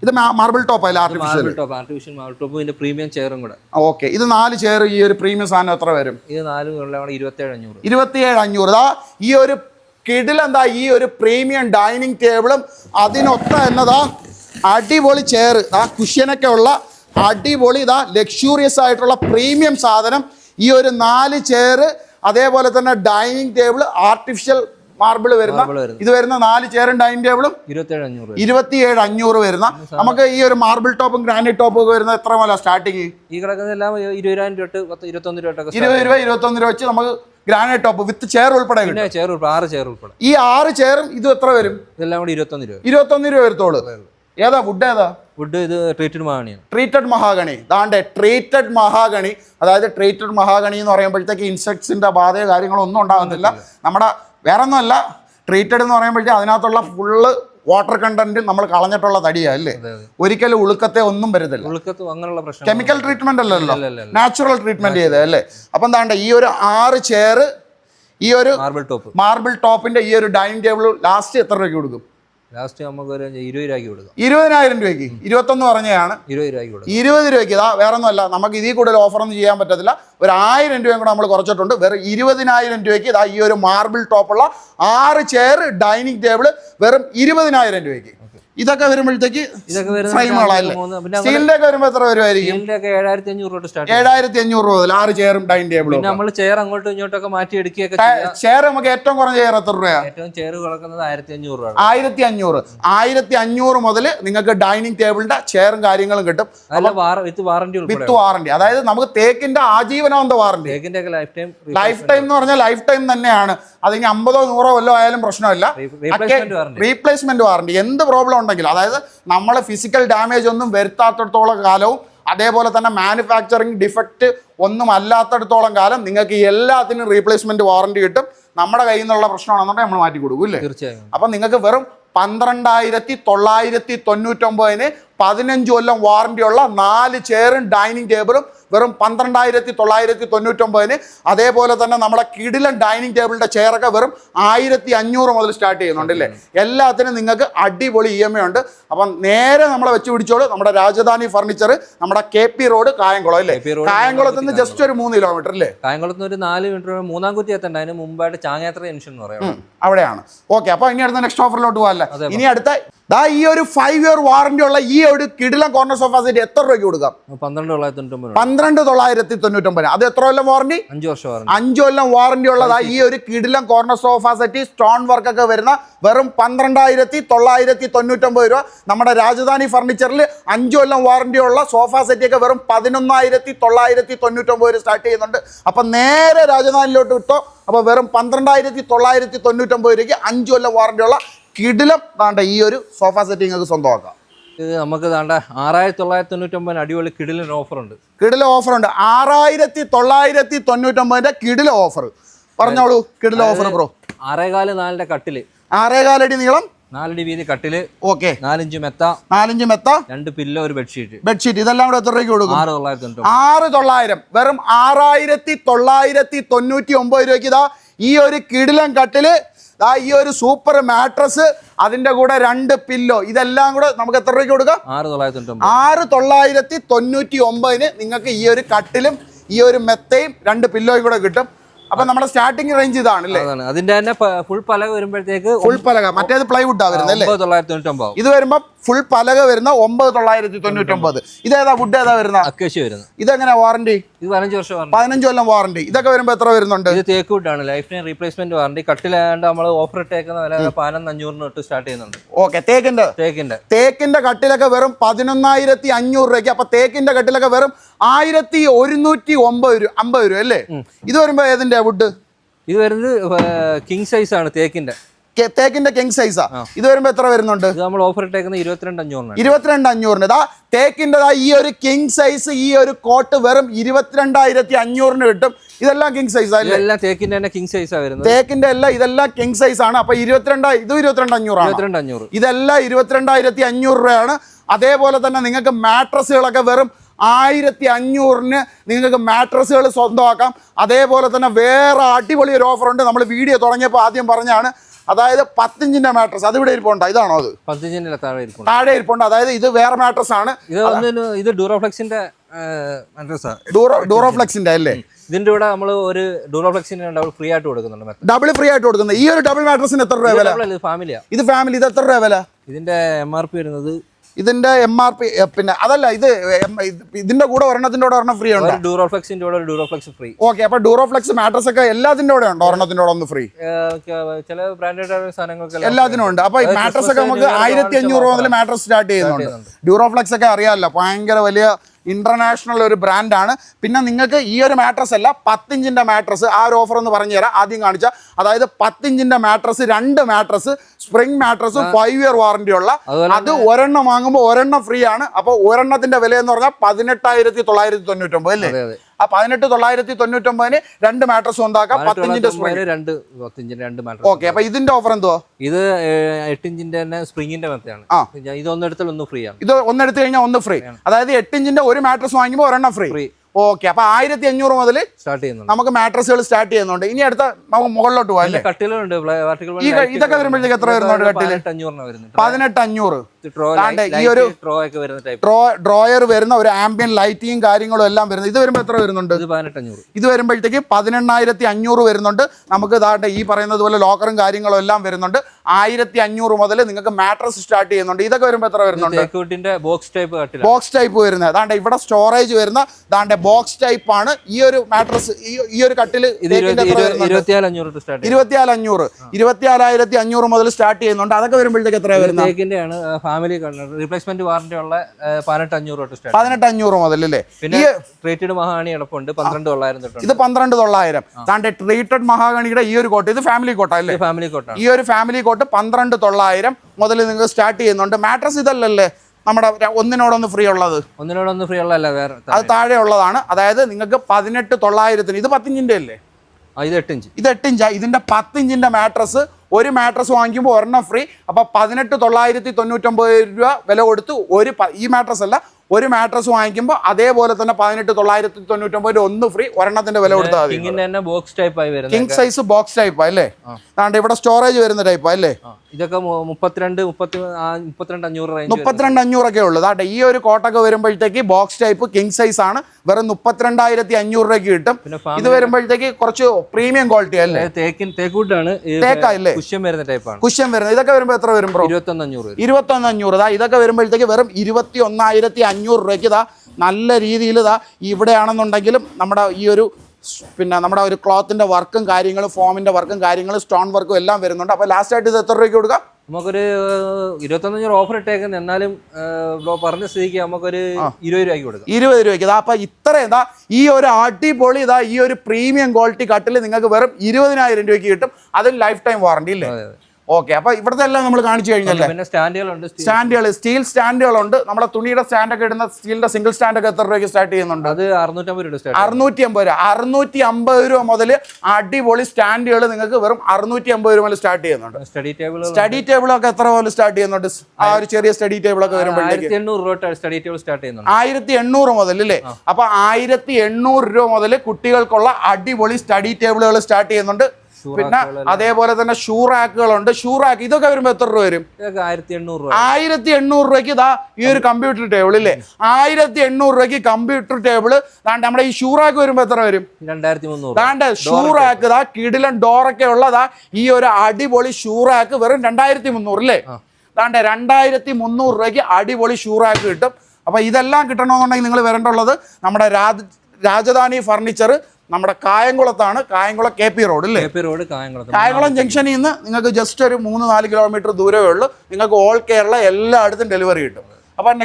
ഇത് മാർബിൾ ടോപ്പ് അല്ല artificial top artificial marble top ഇതിന്റെ പ്രീമിയം ചെയറും കൂടെ. ഓക്കെ ഇത് നാല് ചെയർ ഈ ഒരു പ്രീമിയം സാധനം എത്ര വരും? ഇത് നാല് ഇരുപത്തേഴ് അഞ്ഞൂറ് ഇരുപത്തിയേഴ് അഞ്ഞൂറ്. ഇതാ ഈ ഒരു കിടിലെന്താ ഈ ഒരു പ്രീമിയം ഡൈനിങ് ടേബിളും അതിനൊത്ത എന്നതാ അടിപൊളി ചെയർ ആ കുഷ്യനൊക്കെ ഉള്ള അടിപൊളി ഇതാ ലക്ഷൂറിയസ് ആയിട്ടുള്ള പ്രീമിയം സാധനം ഈ ഒരു നാല് ചെയർ അതേപോലെ തന്നെ ഡൈനിങ് ടേബിൾ ആർട്ടിഫിഷ്യൽ മാർബിൾ വരുന്ന ഇത് വരുന്ന നാല് ചെയറും ഡൈനിങ് ടേബിളും ഇരുപത്തി ഏഴ് വരും. ഇരുപത്തിയേഴ് അഞ്ഞൂറ് വരുന്ന. നമുക്ക് ഈ ഒരു മാർബിൾ ടോപ്പും ഗ്രാനൈറ്റ് ടോപ്പും ഒക്കെ വരുന്ന എത്ര മുതല സ്റ്റാർട്ടിങ് ഈ കിടക്കുന്നതെല്ലാം ഇരുപതിനായിരം രൂപ തൊട്ട് പത്ത് ഇരുപത്തൊന്ന് രൂപ ഇരുപത് രൂപ ഇരുപത്തൊന്ന് രൂപ വെച്ച് നമുക്ക് ഗ്രാനൈറ്റ് ടോപ്പ് വിത്ത് ചെയർ ഉൾപ്പെടെ ചെയർ ഉൾപ്പെടെ ആറ് ചെയർ ഉൾപ്പെടെ. ഈ ആറ് ചെയറും ഇത് എത്ര വരും? ഇതെല്ലാം കൂടി ഇരുപത്തൊന്ന് രൂപ ഇരുപത്തൊന്ന് രൂപ വരത്തോളൂ. ഏതാ? വുഡ് ഏതാ? വുഡ് ഇത് ട്രീറ്റഡ് മഹാഗണിയാണ് ട്രീറ്റഡ് മഹാഗണി ദാണ്ടെ ട്രീറ്റഡ് മഹാഗണി അതായത് ട്രീറ്റഡ് മഹാഗണി എന്ന് പറയുമ്പോഴത്തേക്ക് ഇൻസെക്ട്സിന്റെ ബാധയോ കാര്യങ്ങളോ ഒന്നും ഉണ്ടാകുന്നില്ല നമ്മുടെ വേറെ ഒന്നുമല്ല ട്രീറ്റഡ് എന്ന് പറയുമ്പോഴത്തേക്ക് അതിനകത്തുള്ള ഫുള്ള് വാട്ടർ കണ്ടന്റ് നമ്മൾ കളഞ്ഞിട്ടുള്ള തടിയാ അല്ലേ? ഒരിക്കലും ഉളുക്കത്തെ ഒന്നും വരുന്നില്ല കെമിക്കൽ ട്രീറ്റ്മെന്റ് അല്ലല്ലോ. അല്ല, അല്ല, അല്ല. നാച്ചുറൽ ട്രീറ്റ്മെന്റ് ചെയ്തത് അല്ലേ? അപ്പം എന്താണ്ട് ഈ ഒരു ആറ് ചെയർ ഈ ഒരു മാർബിൾ ടോപ്പ് മാർബിൾ ടോപ്പിന്റെ ഈ ഒരു ഡൈനിങ് ടേബിൾ ലാസ്റ്റ് എത്ര രൂപയ്ക്ക് കൊടുക്കും? ലാസ്റ്റ് നമുക്ക് ഒരു ഇരുപത് രൂപയ്ക്ക് കൊടുക്കാം. ഇരുപതിനായിരം രൂപയ്ക്ക്. ഇരുപത്തൊന്ന് പറഞ്ഞതാണ് ഇരുപത് രൂപയ്ക്ക് കൊടുക്കാം. ഇരുപത് രൂപയ്ക്ക്. ഇതാ വേറെ ഒന്നുമല്ല നമുക്ക് ഇതിൽ കൂടുതൽ ഓഫർ ഒന്നും ചെയ്യാൻ പറ്റത്തില്ല. ഒരു ആയിരം രൂപയും കൂടെ നമ്മൾ കുറച്ചിട്ടുണ്ട്. വെറും ഇരുപതിനായിരം രൂപയ്ക്ക് ഇതാ ഈ ഒരു മാർബിൾ ടോപ്പുള്ള ആറ് ചെയർ ഡൈനിങ് ടേബിൾ വെറും ഇരുപതിനായിരം രൂപയ്ക്ക്. ഇതൊക്കെ വരുമ്പോഴത്തേക്ക് ഒക്കെ വരുമ്പോൾ എത്ര വരുമായിരിക്കും? ഏഴായിരത്തി അഞ്ഞൂറ് തൊട്ട് സ്റ്റാർട്ട് ഏഴായിരത്തി അഞ്ഞൂറ് രൂപ മുതൽ ആറ് ചെയറും ഡൈനിങ് ടേബിളും നമ്മൾ ചെയർ അങ്ങോട്ടും ഇങ്ങോട്ടൊക്കെ മാറ്റി എടുക്കുകയൊക്കെ ചെയർ നമുക്ക് ഏറ്റവും കുറഞ്ഞ ചെയർ എത്ര രൂപയാ? ഏറ്റവും ചെയർ കിടക്കുന്നത് ആയിരത്തി അഞ്ഞൂറ് രൂപ ആയിരത്തി അഞ്ഞൂറ് ആയിരത്തി അഞ്ഞൂറ് മുതൽ നിങ്ങൾക്ക് ഡൈനിങ് ടേബിളിന്റെ ചെയറും കാര്യങ്ങളും കിട്ടും. വിത്ത് വാറന്റി വിത്ത് വാറണ്ടി അതായത് നമുക്ക് തേക്കിന്റെ ആജീവനാന്ത വാറണ്ടി തേക്കിന്റെ ലൈഫ് ടൈം ലൈഫ് ടൈം എന്ന് പറഞ്ഞാൽ ലൈഫ് ടൈം തന്നെയാണ്. അതിന് അമ്പതോ നൂറോ വല്ലോ ആയാലും പ്രശ്നമില്ല. റീപ്ലേസ്മെന്റ് വാറണ്ടി എന്ത് പ്രോബ്ലം ഉണ്ടെങ്കിലും അതായത് നമ്മൾ ഫിസിക്കൽ ഡാമേജ് ഒന്നും വരുത്താത്തടത്തോളം കാലവും അതേപോലെ തന്നെ മാനുഫാക്ചറിങ് ഡിഫക്റ്റ് ഒന്നും അല്ലാത്തടത്തോളം കാലം നിങ്ങൾക്ക് എല്ലാത്തിനും റീപ്ലേസ്മെന്റ് വാറണ്ടി കിട്ടും. നമ്മുടെ കയ്യിൽ നിന്നുള്ള പ്രശ്നമാണെന്നുണ്ടെങ്കിൽ നമ്മൾ മാറ്റി കൊടുക്കും ഇല്ലേ? തീർച്ചയായും. അപ്പം നിങ്ങൾക്ക് വെറും പന്ത്രണ്ടായിരത്തി തൊള്ളായിരത്തി തൊണ്ണൂറ്റൊമ്പതിന് പതിനഞ്ച് കൊല്ലം വാറണ്ടിയുള്ള നാല് ചെയറും ഡൈനിങ് ടേബിളും വെറും പന്ത്രണ്ടായിരത്തി തൊള്ളായിരത്തി തൊണ്ണൂറ്റൊമ്പതിന്. അതേപോലെ തന്നെ നമ്മുടെ കിടിലൻ ഡൈനിങ് ടേബിളിന്റെ ചെയറൊക്കെ വെറും ആയിരത്തി അഞ്ഞൂറ് മുതൽ സ്റ്റാർട്ട് ചെയ്യുന്നുണ്ട് അല്ലേ എല്ലാത്തിനും നിങ്ങൾക്ക് അടിപൊളി ഇ എം ഐ ഉണ്ട്. അപ്പം നേരെ നമ്മളെ വെച്ച് പിടിച്ചോളൂ. നമ്മുടെ രാജധാനി ഫർണിച്ചർ നമ്മുടെ കെ പി റോഡ് കായംകുളം അല്ലേ കായംകുളത്ത് നിന്ന് ജസ്റ്റ് ഒരു മൂന്ന് കിലോമീറ്റർ അല്ലേ കായംകുളത്ത് നിന്ന് ഒരു നാല് മീറ്റർ മൂന്നാം കുറ്റി എത്തണ്ട. അതിന് മുമ്പായിട്ട് ചാങ്ങാത്ര ജംഗ്ഷൻ എന്ന് പറയാം അവിടെയാണ്. ഓക്കെ അപ്പൊ ഇനി അടുത്ത നെക്സ്റ്റ് ഓഫറിലോട്ട് പോകാല്ലേ? ഇനി അടുത്ത ദാ ഈ ഒരു ഫൈവ് ഇയർ വാറന്റി ഉള്ള ഈ ഒരു കിടിലം കോർണർ സോഫ സെറ്റ് എത്ര രൂപയ്ക്ക് കൊടുക്കാം? പന്ത്രണ്ട് തൊള്ളായിരത്തി തൊണ്ണൂറ്റൊമ്പത് പന്ത്രണ്ട് തൊള്ളായിരത്തി തൊണ്ണൂറ്റൊമ്പത് അത് എത്ര കൊല്ലം വാറന്റി അഞ്ച് വർഷം അഞ്ചു കൊല്ലം വാറന്റി ഉള്ളതാ ഈ ഒരു കിടിലം corner sofa set stone work ഒക്കെ വരുന്ന വെറും പന്ത്രണ്ടായിരത്തി തൊള്ളായിരത്തി തൊണ്ണൂറ്റൊമ്പത് രൂപ. നമ്മുടെ രാജധാനി ഫർണിച്ചറിൽ അഞ്ചു കൊല്ലം വാറന്റി ഉള്ള സോഫ സെറ്റ് ഒക്കെ വെറും പതിനൊന്നായിരത്തി തൊള്ളായിരത്തി തൊണ്ണൂറ്റൊമ്പത് രൂപ സ്റ്റാർട്ട് ചെയ്യുന്നുണ്ട്. അപ്പൊ നേരെ രാജധാനിയിലോട്ട് വിട്ടോ. അപ്പൊ വെറും പന്ത്രണ്ടായിരത്തി തൊള്ളായിരത്തി തൊണ്ണൂറ്റൊമ്പത് രൂപയ്ക്ക് അഞ്ചു കൊല്ലം വാറന്റി ഉള്ള കിടിലം താണ്ട ഈ ഒരു സോഫ സെറ്റ് നിങ്ങൾക്ക് സ്വന്തമാക്കാം. ഇത് നമുക്ക് താണ്ട ആറായിരത്തി തൊള്ളായിരത്തി തൊണ്ണൂറ്റൊമ്പതിന് അടിപൊളി കിടിലൻ ഓഫർ ഉണ്ട്. കിടില ഓഫർ ഉണ്ട്. ആറായിരത്തി തൊള്ളായിരത്തി തൊണ്ണൂറ്റൊമ്പതിന്റെ കിടില ഓഫർ പറഞ്ഞോളൂ കിടില ഓഫർ ബ്രോ ആറേകാൽ നാലിന്റെ കട്ടിൽ. ആറേകാലടി നീളം? നാലടി വീതി കട്ടിൽ. ഓക്കെ. നാലഞ്ച് മെത്ത. നാലഞ്ച് മെത്ത. രണ്ട് പില്ലോ ഒരു ബെഡ്ഷീറ്റ് ബെഡ്ഷീറ്റ് ഇതെല്ലാം കൂടെ എത്ര രൂപയ്ക്ക് കൊടുക്കും? ആറ് തൊള്ളായിരത്തി തൊണ്ണൂറ്റൊമ്പത് ആറ് തൊള്ളായിരം. വെറും ആറായിരത്തി തൊള്ളായിരത്തി തൊണ്ണൂറ്റി ഒമ്പത് രൂപയ്ക്ക് ഇതാ ഈ ഒരു കിടിലം കട്ടിൽ ദാ ഈ ഒരു സൂപ്പർ മാട്രസ് അതിന്റെ കൂടെ രണ്ട് പില്ലോ. ഇതെല്ലാം കൂടെ നമുക്ക് എത്ര രൂപയ്ക്ക് കൊടുക്കാം? ആറ് തൊള്ളായിരത്തി തൊണ്ണൂറ്റി ഒമ്പതിന് നിങ്ങൾക്ക് ഈ ഒരു കട്ടിലും ഈ ഒരു മെത്തയും രണ്ട് പില്ലോയും കൂടെ കിട്ടും. അപ്പൊ നമ്മുടെ സ്റ്റാർട്ടിംഗ് റേഞ്ച് ഇതാണ് അല്ലേ അതിന്റെ തന്നെ ഫുൾ പലക വരുമ്പോഴത്തേക്ക് ഫുൾ പലക. മറ്റേത് പ്ലൈവുഡ് വരുന്നത് തൊള്ളായിരത്തി തൊണ്ണൂറ്റൊമ്പത് ഇത് വരുമ്പോ ഫുൾ പലക വരുന്ന ഒമ്പത് തൊള്ളായിരത്തി തൊണ്ണൂറ്റി ഒമ്പത് ഇതേതാ വുഡ് ഏതാ വരുന്ന? അക്കേഷ്യ വരുന്നത്. ഇതെങ്ങനെ വാറണ്ടി ഇത് പതിനഞ്ച് വർഷം വാറണ്ടി പതിനഞ്ച് കൊല്ലം വാറണ്ടി ഇതൊക്കെ വരുമ്പോ എത്ര വരുന്നുണ്ട്? ഇത് തേക്ക് വുഡാണ് ലൈഫ് ടൈം റീപ്ലേസ്മെന്റ് വാറണ്ടി കട്ടിലായതുകൊണ്ട് നമ്മൾ ഓഫർ ഇട്ടേക്കുന്ന വില പതിനൊന്ന് അഞ്ഞൂറിന് തൊട്ട് സ്റ്റാർട്ട് ചെയ്യുന്നുണ്ട്. ഓക്കെ തേക്കിന്റെ? തേക്കിന്റെ. തേക്കിന്റെ കട്ടിലൊക്കെ വെറും പതിനൊന്നായിരത്തി അഞ്ഞൂറ് രൂപയ്ക്ക്. അപ്പൊ തേക്കിന്റെ കട്ടിലൊക്കെ വെറും ആയിരത്തി ഒരുന്നൂറ്റി ഒമ്പത് രൂപ അമ്പത് രൂപ അല്ലേ? ഇത് വരുമ്പോ ഏതിന്റെ വുഡ് ഇത് വരുന്നത് കിങ് സൈസ് ആണ് തേക്കിന്റെ. തേക്കിന്റെ കിങ് സൈസാ ഇത് വരുമ്പോ എത്ര വരുന്നുണ്ട്? നമ്മൾ ഓഫർ ഇരുപത്തിരണ്ട് അഞ്ഞൂറിന് ഇതാ തേക്കിന്റെ ഈ ഒരു കിങ് സൈസ് ഈ ഒരു കോട്ട് വെറും ഇരുപത്തിരണ്ടായിരത്തി അഞ്ഞൂറിന് കിട്ടും. ഇതെല്ലാം കിങ് സൈസ് ഇതെല്ലാം തേക്കിന്റെ തന്നെ കിങ് സൈസാ വരുന്നത്. തേക്കിന്റെ എല്ലാം ഇതെല്ലാം കിങ് സൈസ് ആണ്. അപ്പൊ ഇരുപത്തിരണ്ട് ഇതും ഇരുപത്തിരണ്ട് അഞ്ഞൂറാണ്? ഇരുപത്തിരണ്ട് അഞ്ഞൂറ്. ഇതെല്ലാം ഇരുപത്തിരണ്ടായിരത്തി അഞ്ഞൂറ് രൂപയാണ്. അതേപോലെ തന്നെ നിങ്ങൾക്ക് മാട്രസുകളൊക്കെ വെറും ആയിരത്തി അഞ്ഞൂറിന് നിങ്ങൾക്ക് മാട്രസുകൾ സ്വന്തമാക്കാം. അതേപോലെ തന്നെ വേറെ അടിപൊളി ഒരു ഓഫർ ഉണ്ട്. നമ്മൾ വീഡിയോ തുടങ്ങിയപ്പോൾ ആദ്യം പറഞ്ഞാണ് അതായത് പത്തിഞ്ചിന്റെ മാട്രസ്. അത് ഇവിടെ ഇരിപ്പുണ്ട്? ഇതാണോ അത്? പത്തിഞ്ചിന്റെ താഴെ ഇരിപ്പുണ്ട്. താഴെ ഇരിപ്പുണ്ട്. അതായത് ഇത് വേറെ മാട്രസ് ആണ്. ഇത് ഇത് ഡ്യൂറോഫ്ലെക്സിന്റെ ഡൂറോഫ്ലെക്സിന്റെ അല്ലേ? ഇതിന്റെ കൂടെ നമ്മൾ ഒരു ഡ്യൂറോഫ്ലെക്സിന്റെ ഡബിൾ ഫ്രീ ആയിട്ട് കൊടുക്കുന്നുണ്ട് ഡബിൾ ഫ്രീ ആയിട്ട് കൊടുക്കുന്നത്. ഈ ഒരു ഡബിൾ മാട്രസിന് എത്ര രൂപ വില? ഫാമിലിയാ ഇത് ഫാമിലി ഇത് എത്ര രൂപ വില? ഇതിന്റെ എം ആർ പി വരുന്നത് ഇതിന്റെ എം ആർ പി പിന്നെ അതല്ല ഇത് ഇതിന്റെ കൂടെ ഒരെണ്ണത്തിന്റെ കൂടെ ഒരെണ്ണം ഫ്രീ ഉണ്ട് ഒരു ഡ്യൂറോഫ്ലെക്സിന്റെ കൂടെ ഒരു ഡ്യൂറോഫ്ലെക്സ് ഫ്രീ. ഓക്കെ അപ്പൊ ഡൂറോഫ്ലെക്സ് മാട്രസ് ഒക്കെ എല്ലാത്തിന്റെ കൂടെ ഉണ്ടോ? ഒരെണ്ണത്തിന്റെ കൂടെ ഒന്ന് ഫ്രീ. ചില ബ്രാൻഡഡ് സാധനങ്ങൾക്ക് എല്ലാത്തിനും ഉണ്ട്. അപ്പൊ ഈ മാട്രസ് ഒക്കെ നമുക്ക് ആയിരത്തി അഞ്ഞൂറ് മുതൽ മാട്രസ് സ്റ്റാർട്ട് ചെയ്യുന്നുണ്ട്. ഡ്യൂറോഫ്ലെക്സ് ഒക്കെ അറിയാമല്ലോ ഭയങ്കര വലിയ ഇന്റർനാഷണൽ ഒരു ബ്രാൻഡാണ് പിന്നെ നിങ്ങൾക്ക് ഈ ഒരു മാട്രസ് അല്ല പത്തിഞ്ചിന്റെ മാട്രസ് ആ ഒരു ഓഫർ എന്ന് പറഞ്ഞു തരാം ആദ്യം കാണിച്ച അതായത് പത്തിഞ്ചിന്റെ മാട്രസ് രണ്ട് മാട്രസ് സ്പ്രിംഗ് മാട്രസും ഫൈവ് ഇയർ വാറന്റി ഉള്ള. അത് ഒരെണ്ണം വാങ്ങുമ്പോൾ ഒരെണ്ണം ഫ്രീ ആണ്. അപ്പോൾ ഒരെണ്ണത്തിന്റെ വില എന്ന് പറഞ്ഞാൽ പതിനെട്ടായിരത്തി തൊള്ളായിരത്തി തൊണ്ണൂറ്റൊമ്പത് അല്ലേ ആ പതിനെട്ട് തൊള്ളായിരത്തി തൊണ്ണൂറ്റൊമ്പതിന് രണ്ട് മാട്രസ് ഉണ്ടാക്കാം പത്തിഞ്ചിന്റെ സ്പ്രിംഗ് രണ്ട് പത്തിഞ്ചിന്റെ രണ്ട് മാട്രസ് ഓക്കെ അപ്പൊ ഇതിന്റെ ഓഫർ എന്തോ ഇത് എട്ടിഞ്ചിന്റെ തന്നെ സ്പ്രിങ്ങിന്റെ മെത്തയാണ് ഇത് ഒന്നെടുത്താൽ ഒന്ന് ഫ്രീ ആണ്. ഇത് ഒന്നെടുത്ത് കഴിഞ്ഞാൽ ഒന്ന് ഫ്രീ അതായത് എട്ടിഞ്ചിന്റെ ഒരു മാട്രസ് വാങ്ങുമ്പോൾ ഒരെണ്ണം ഫ്രീ ഓക്കെ അപ്പൊ ആയിരത്തി അഞ്ഞൂറ് മുതൽ സ്റ്റാർട്ട് ചെയ്യുന്നുണ്ട്. നമുക്ക് മാട്രസുകൾ സ്റ്റാർട്ട് ചെയ്യുന്നുണ്ട്. ഇനി അടുത്ത നമുക്ക് മുകളിലോട്ട് പോകാം കട്ടിലുണ്ട് ഇതൊക്കെ വരുമ്പോഴത്തേക്ക് എത്ര വരുന്നുണ്ട്. കട്ടിൽ? പതിനെട്ട് അഞ്ഞൂറ് ഈ ഒരു- ഡ്രോ ഡ്രോയർ വരുന്ന ഒരു ആംബിയൻ ലൈറ്റിങ്ങും കാര്യങ്ങളും എല്ലാം വരുന്നത്. ഇത് വരുമ്പോൾ എത്ര വരുന്നുണ്ട്? ഇത് വരുമ്പോഴത്തേക്ക് പതിനെണ്ണായിരത്തി അഞ്ഞൂറ് വരുന്നുണ്ട്. നമുക്ക് ഇതാട്ടെ ഈ പറയുന്നത് പോലെ ലോക്കറും കാര്യങ്ങളും എല്ലാം വരുന്നുണ്ട്. ആയിരത്തി അഞ്ഞൂറ് മുതൽ നിങ്ങൾക്ക് മാട്രസ് സ്റ്റാർട്ട് ചെയ്യുന്നുണ്ട്. ഇതൊക്കെ വരുമ്പോൾ എത്ര വരുന്നുണ്ട്? ബോക്സ് ടൈപ്പ് ബോക്സ് ടൈപ്പ് വരുന്നത്. അതാണ്ട് ഇവിടെ സ്റ്റോറേജ് വരുന്ന അതാണ്ട് ബോക്സ് ടൈപ്പ് ആണ് ഈ ഒരു മാട്രസ് ഈ ഒരു കട്ടിൽ ഇരുപത്തിയാൽ അഞ്ഞൂറ് ഇരുപത്തിയാലായിരത്തി അഞ്ഞൂറ് മുതൽ സ്റ്റാർട്ട് ചെയ്യുന്നുണ്ട്. അതൊക്കെ വരുമ്പോഴത്തേക്ക് എത്ര വരുന്നത്? ഫാമിലി റീപ്ലേസ്മെന്റ് വാറന്റി ഉള്ള പതിനെട്ട് അഞ്ഞൂറ് തൊട്ട് സ്റ്റാർട്ട് പതിനെട്ട് അഞ്ഞൂറ് മുതൽ അല്ലേ പിന്നെ ട്രീറ്റഡ് മഹാഗണി എളുപ്പമുണ്ട്. പന്ത്രണ്ട് തൊള്ളായിരം തൊട്ടുണ്ട്. ഇത് പന്ത്രണ്ട് തൊള്ളായിരം. ട്രീറ്റഡ് മഹാഗണിയുടെ ഈ ഒരു കോട്ട് ഇത് ഫാമിലി കോട്ട അല്ലേ? ഫാമിലി കോട്ട ഈ ഒരു ഫാമിലി കോട്ട് പന്ത്രണ്ട് തൊള്ളായിരം മുതൽ നിങ്ങൾക്ക് സ്റ്റാർട്ട് ചെയ്യുന്നുണ്ട്. മാട്രസ് ഇതല്ലല്ലേ? നമ്മുടെ ഒന്നിനോടൊന്ന് ഫ്രീ ഉള്ളത്. ഒന്നിനോടൊന്ന് ഫ്രീ ഉള്ളതല്ല വേറെ അത് താഴെ ഉള്ളതാണ് അതായത് നിങ്ങൾക്ക് പതിനെട്ട് തൊള്ളായിരത്തിന് ഇത് പത്തിഞ്ചിന്റെ അല്ലേ? ഇത് എട്ട് ഇഞ്ച് ഇത് എട്ട് ഇതിന്റെ ഇതിന്റെ പത്ത് ഇഞ്ചിന്റെ മാട്രസ് ഒരു മാട്രസ് വാങ്ങിക്കുമ്പോൾ ഒരെണ്ണം ഫ്രീ അപ്പോൾ പതിനെട്ട് തൊള്ളായിരത്തി തൊണ്ണൂറ്റൊമ്പത് രൂപ വില കൊടുത്ത് ഒരു ഈ മാട്രസ് അല്ല ഒരു മാട്രസ് വാങ്ങിക്കുമ്പോൾ അതേപോലെ തന്നെ പതിനെട്ട് തൊള്ളായിരത്തി തൊണ്ണൂറ്റൊമ്പത് ഒന്ന് ഫ്രീ ഒരെണ്ണത്തിന്റെ വില കൊടുത്താൽ മതി കിങ്ങിന്റെ തന്നെ ബോക്സ് ടൈപ്പ് ആയി വരുന്നത് കിങ് സൈസ് ബോക്സ് ടൈപ്പ് അല്ലേ? അതാണ്ട് ഇവിടെ സ്റ്റോറേജ് വരുന്ന ടൈപ്പ് അല്ലേ? ഇതൊക്കെ മുപ്പത്തിരണ്ട് മുപ്പത്തിരണ്ട് അഞ്ഞൂറ് മുപ്പത്തിരണ്ട് അഞ്ഞൂറൊക്കെ ഉള്ളൂ. അതാട്ടെ ഈ ഒരു കോട്ടൊക്കെ വരുമ്പോഴത്തേക്ക് ബോക്സ് ടൈപ്പ് കിങ് സൈസ് ആണ്. വെറും മുപ്പത്തിരണ്ടായിരത്തി അഞ്ഞൂറ് രൂപയ്ക്ക് കിട്ടും. ഇത് വരുമ്പോഴത്തേക്ക് കുറച്ച് പ്രീമിയം ക്വാളിറ്റി അല്ലേ? തേക്കിൻ തേക്കൂട്ടാണ് തേക്കാ ഇല്ലേ? കുഷ്യൻ വരുന്ന ടൈപ്പാണ് കുഷ്യൻ വരുന്നത്. ഇതൊക്കെ വരുമ്പോൾ എത്ര വരും ഇരുപത്തൊന്ന് അഞ്ഞൂറ് ഇരുപത്തൊന്ന് അഞ്ഞൂറ്. ഇതൊക്കെ വരുമ്പോഴത്തേക്ക് വെറും ഇരുപത്തി ഒന്നായിരത്തി അഞ്ഞൂറ് രൂപയ്ക്ക് ഇതാ നല്ല രീതിയിൽ ഇതാ ഇവിടെയാണെന്നുണ്ടെങ്കിലും നമ്മുടെ ഈ ഒരു പിന്നെ നമ്മുടെ ഒരു ക്ലോത്തിന്റെ വർക്കും കാര്യങ്ങളും ഫോമിന്റെ വർക്കും കാര്യങ്ങളും സ്റ്റോൺ വർക്കും എല്ലാം വരുന്നുണ്ട്. അപ്പോൾ ലാസ്റ്റ് ആയിട്ട് ഇത് എത്ര രൂപയ്ക്ക് കൊടുക്കാം? നമുക്കൊരു ഇരുപത്തൊന്ന് അഞ്ഞൂറ് ഓഫർ ഇട്ടേക്കുന്നത് എന്നാലും ബ്രോ പറഞ്ഞ സ്ഥിതിക്ക് നമുക്കൊരു ഇരുപത് രൂപയ്ക്ക് കൊടുക്കാം. ഇരുപത് രൂപയ്ക്ക് ഇതാ. അപ്പം ഇത്ര ഇതാ ഈ ഒരു അടിപൊളി ഇതാ ഈ ഒരു പ്രീമിയം ക്വാളിറ്റി കട്ടിൽ നിങ്ങൾക്ക് വെറും ഇരുപതിനായിരം രൂപയ്ക്ക് കിട്ടും. അതിൽ ലൈഫ് ടൈം വാറണ്ടി ഇല്ലേ ഓക്കെ അപ്പൊ ഇവിടുത്തെ എല്ലാം നമ്മൾ കാണിച്ചു കഴിഞ്ഞല്ലേ? പിന്നെ സ്റ്റാൻഡുകളുണ്ട് സ്റ്റാൻഡുകൾ സ്റ്റീൽ സ്റ്റാൻഡുകളുണ്ട് നമ്മുടെ തുണിയുടെ സ്റ്റാൻഡൊക്കെ ഇടുന്ന സ്റ്റീലിന്റെ സിംഗിൾ സ്റ്റാൻഡൊക്കെ എത്ര രൂപയ്ക്ക് സ്റ്റാർട്ട് ചെയ്യുന്നുണ്ട്? അത് അറുന്നൂറ്റമ്പത് രൂപ അറുന്നൂറ്റി അമ്പത് രൂപ. അറുന്നൂറ്റി അമ്പത് രൂപ മുതൽ അടിപൊളി സ്റ്റാൻഡുകൾ നിങ്ങൾക്ക് വെറും അറുന്നൂറ്റി അമ്പത് രൂപ മുതൽ സ്റ്റാർട്ട് ചെയ്യുന്നുണ്ട്. സ്റ്റഡി ടേബിൾ സ്റ്റഡി ടേബിളൊക്കെ എത്ര പോലെ സ്റ്റാർട്ട് ചെയ്യുന്നുണ്ട്? ആ ഒരു ചെറിയ സ്റ്റഡി ടേബിളൊക്കെ വരുമ്പോഴത്തേക്ക്. സ്റ്റഡി ടേബിൾ സ്റ്റാർട്ട് ചെയ്യുന്നുണ്ട്. ആയിരത്തി എണ്ണൂറ് മുതൽ അല്ലേ അപ്പൊ ആയിരത്തി എണ്ണൂറ് രൂപ മുതൽ കുട്ടികൾക്കുള്ള അടിപൊളി സ്റ്റഡി ടേബിളുകൾ സ്റ്റാർട്ട് ചെയ്യുന്നുണ്ട്. പിന്നെ അതേപോലെ തന്നെ ഷൂ റാക്കുകളുണ്ട് ഷൂ റാക്ക് ഇതൊക്കെ വരുമ്പോൾ എത്ര രൂപ വരും? ആയിരത്തി എണ്ണൂറ് രൂപ. ആയിരത്തി എണ്ണൂറ് രൂപയ്ക്ക് ഇതാ ഈ ഒരു കമ്പ്യൂട്ടർ ടേബിൾ ഇല്ലേ? ആയിരത്തി എണ്ണൂറ് രൂപയ്ക്ക് കമ്പ്യൂട്ടർ ടേബിൾ. ദാണ്ട് നമ്മുടെ ഈ ഷൂ റാക്ക് വരുമ്പോൾ എത്ര വരും? രണ്ടായിരത്തി മുന്നൂറ് ദാണ്ട് ഷൂ റാക്ക് ഇതാ കിടിലൻ ഡോറൊക്കെ ഉള്ളതാ ഈ ഒരു അടിപൊളി ഷൂ റാക്ക് വെറും രണ്ടായിരത്തി മുന്നൂറ് അല്ലേ ദാണ്ട് രണ്ടായിരത്തി മുന്നൂറ് രൂപയ്ക്ക് അടിപൊളി ഷൂ റാക്ക് കിട്ടും. അപ്പൊ ഇതെല്ലാം കിട്ടണമെന്നുണ്ടെങ്കിൽ നിങ്ങൾ വരേണ്ടുള്ളത് നമ്മുടെ രാജ രാജധാനി ഫർണിച്ചർ നമ്മുടെ കായംകുളത്താണ്. കായംകുളം കെ പി റോഡ് അല്ലേ? റോഡ് കായംകുളത്ത്. കായംകുളം ജംഗ്ഷനിൽ നിന്ന് നിങ്ങൾക്ക് ജസ്റ്റ് ഒരു മൂന്ന് നാല് കിലോമീറ്റർ ദൂരമേ ഉള്ളൂ. നിങ്ങൾക്ക് ഓൾ കേരള എല്ലായിടത്തും ഡെലിവറി കിട്ടും. അപ്പോൾ നെക്സ്റ്റ്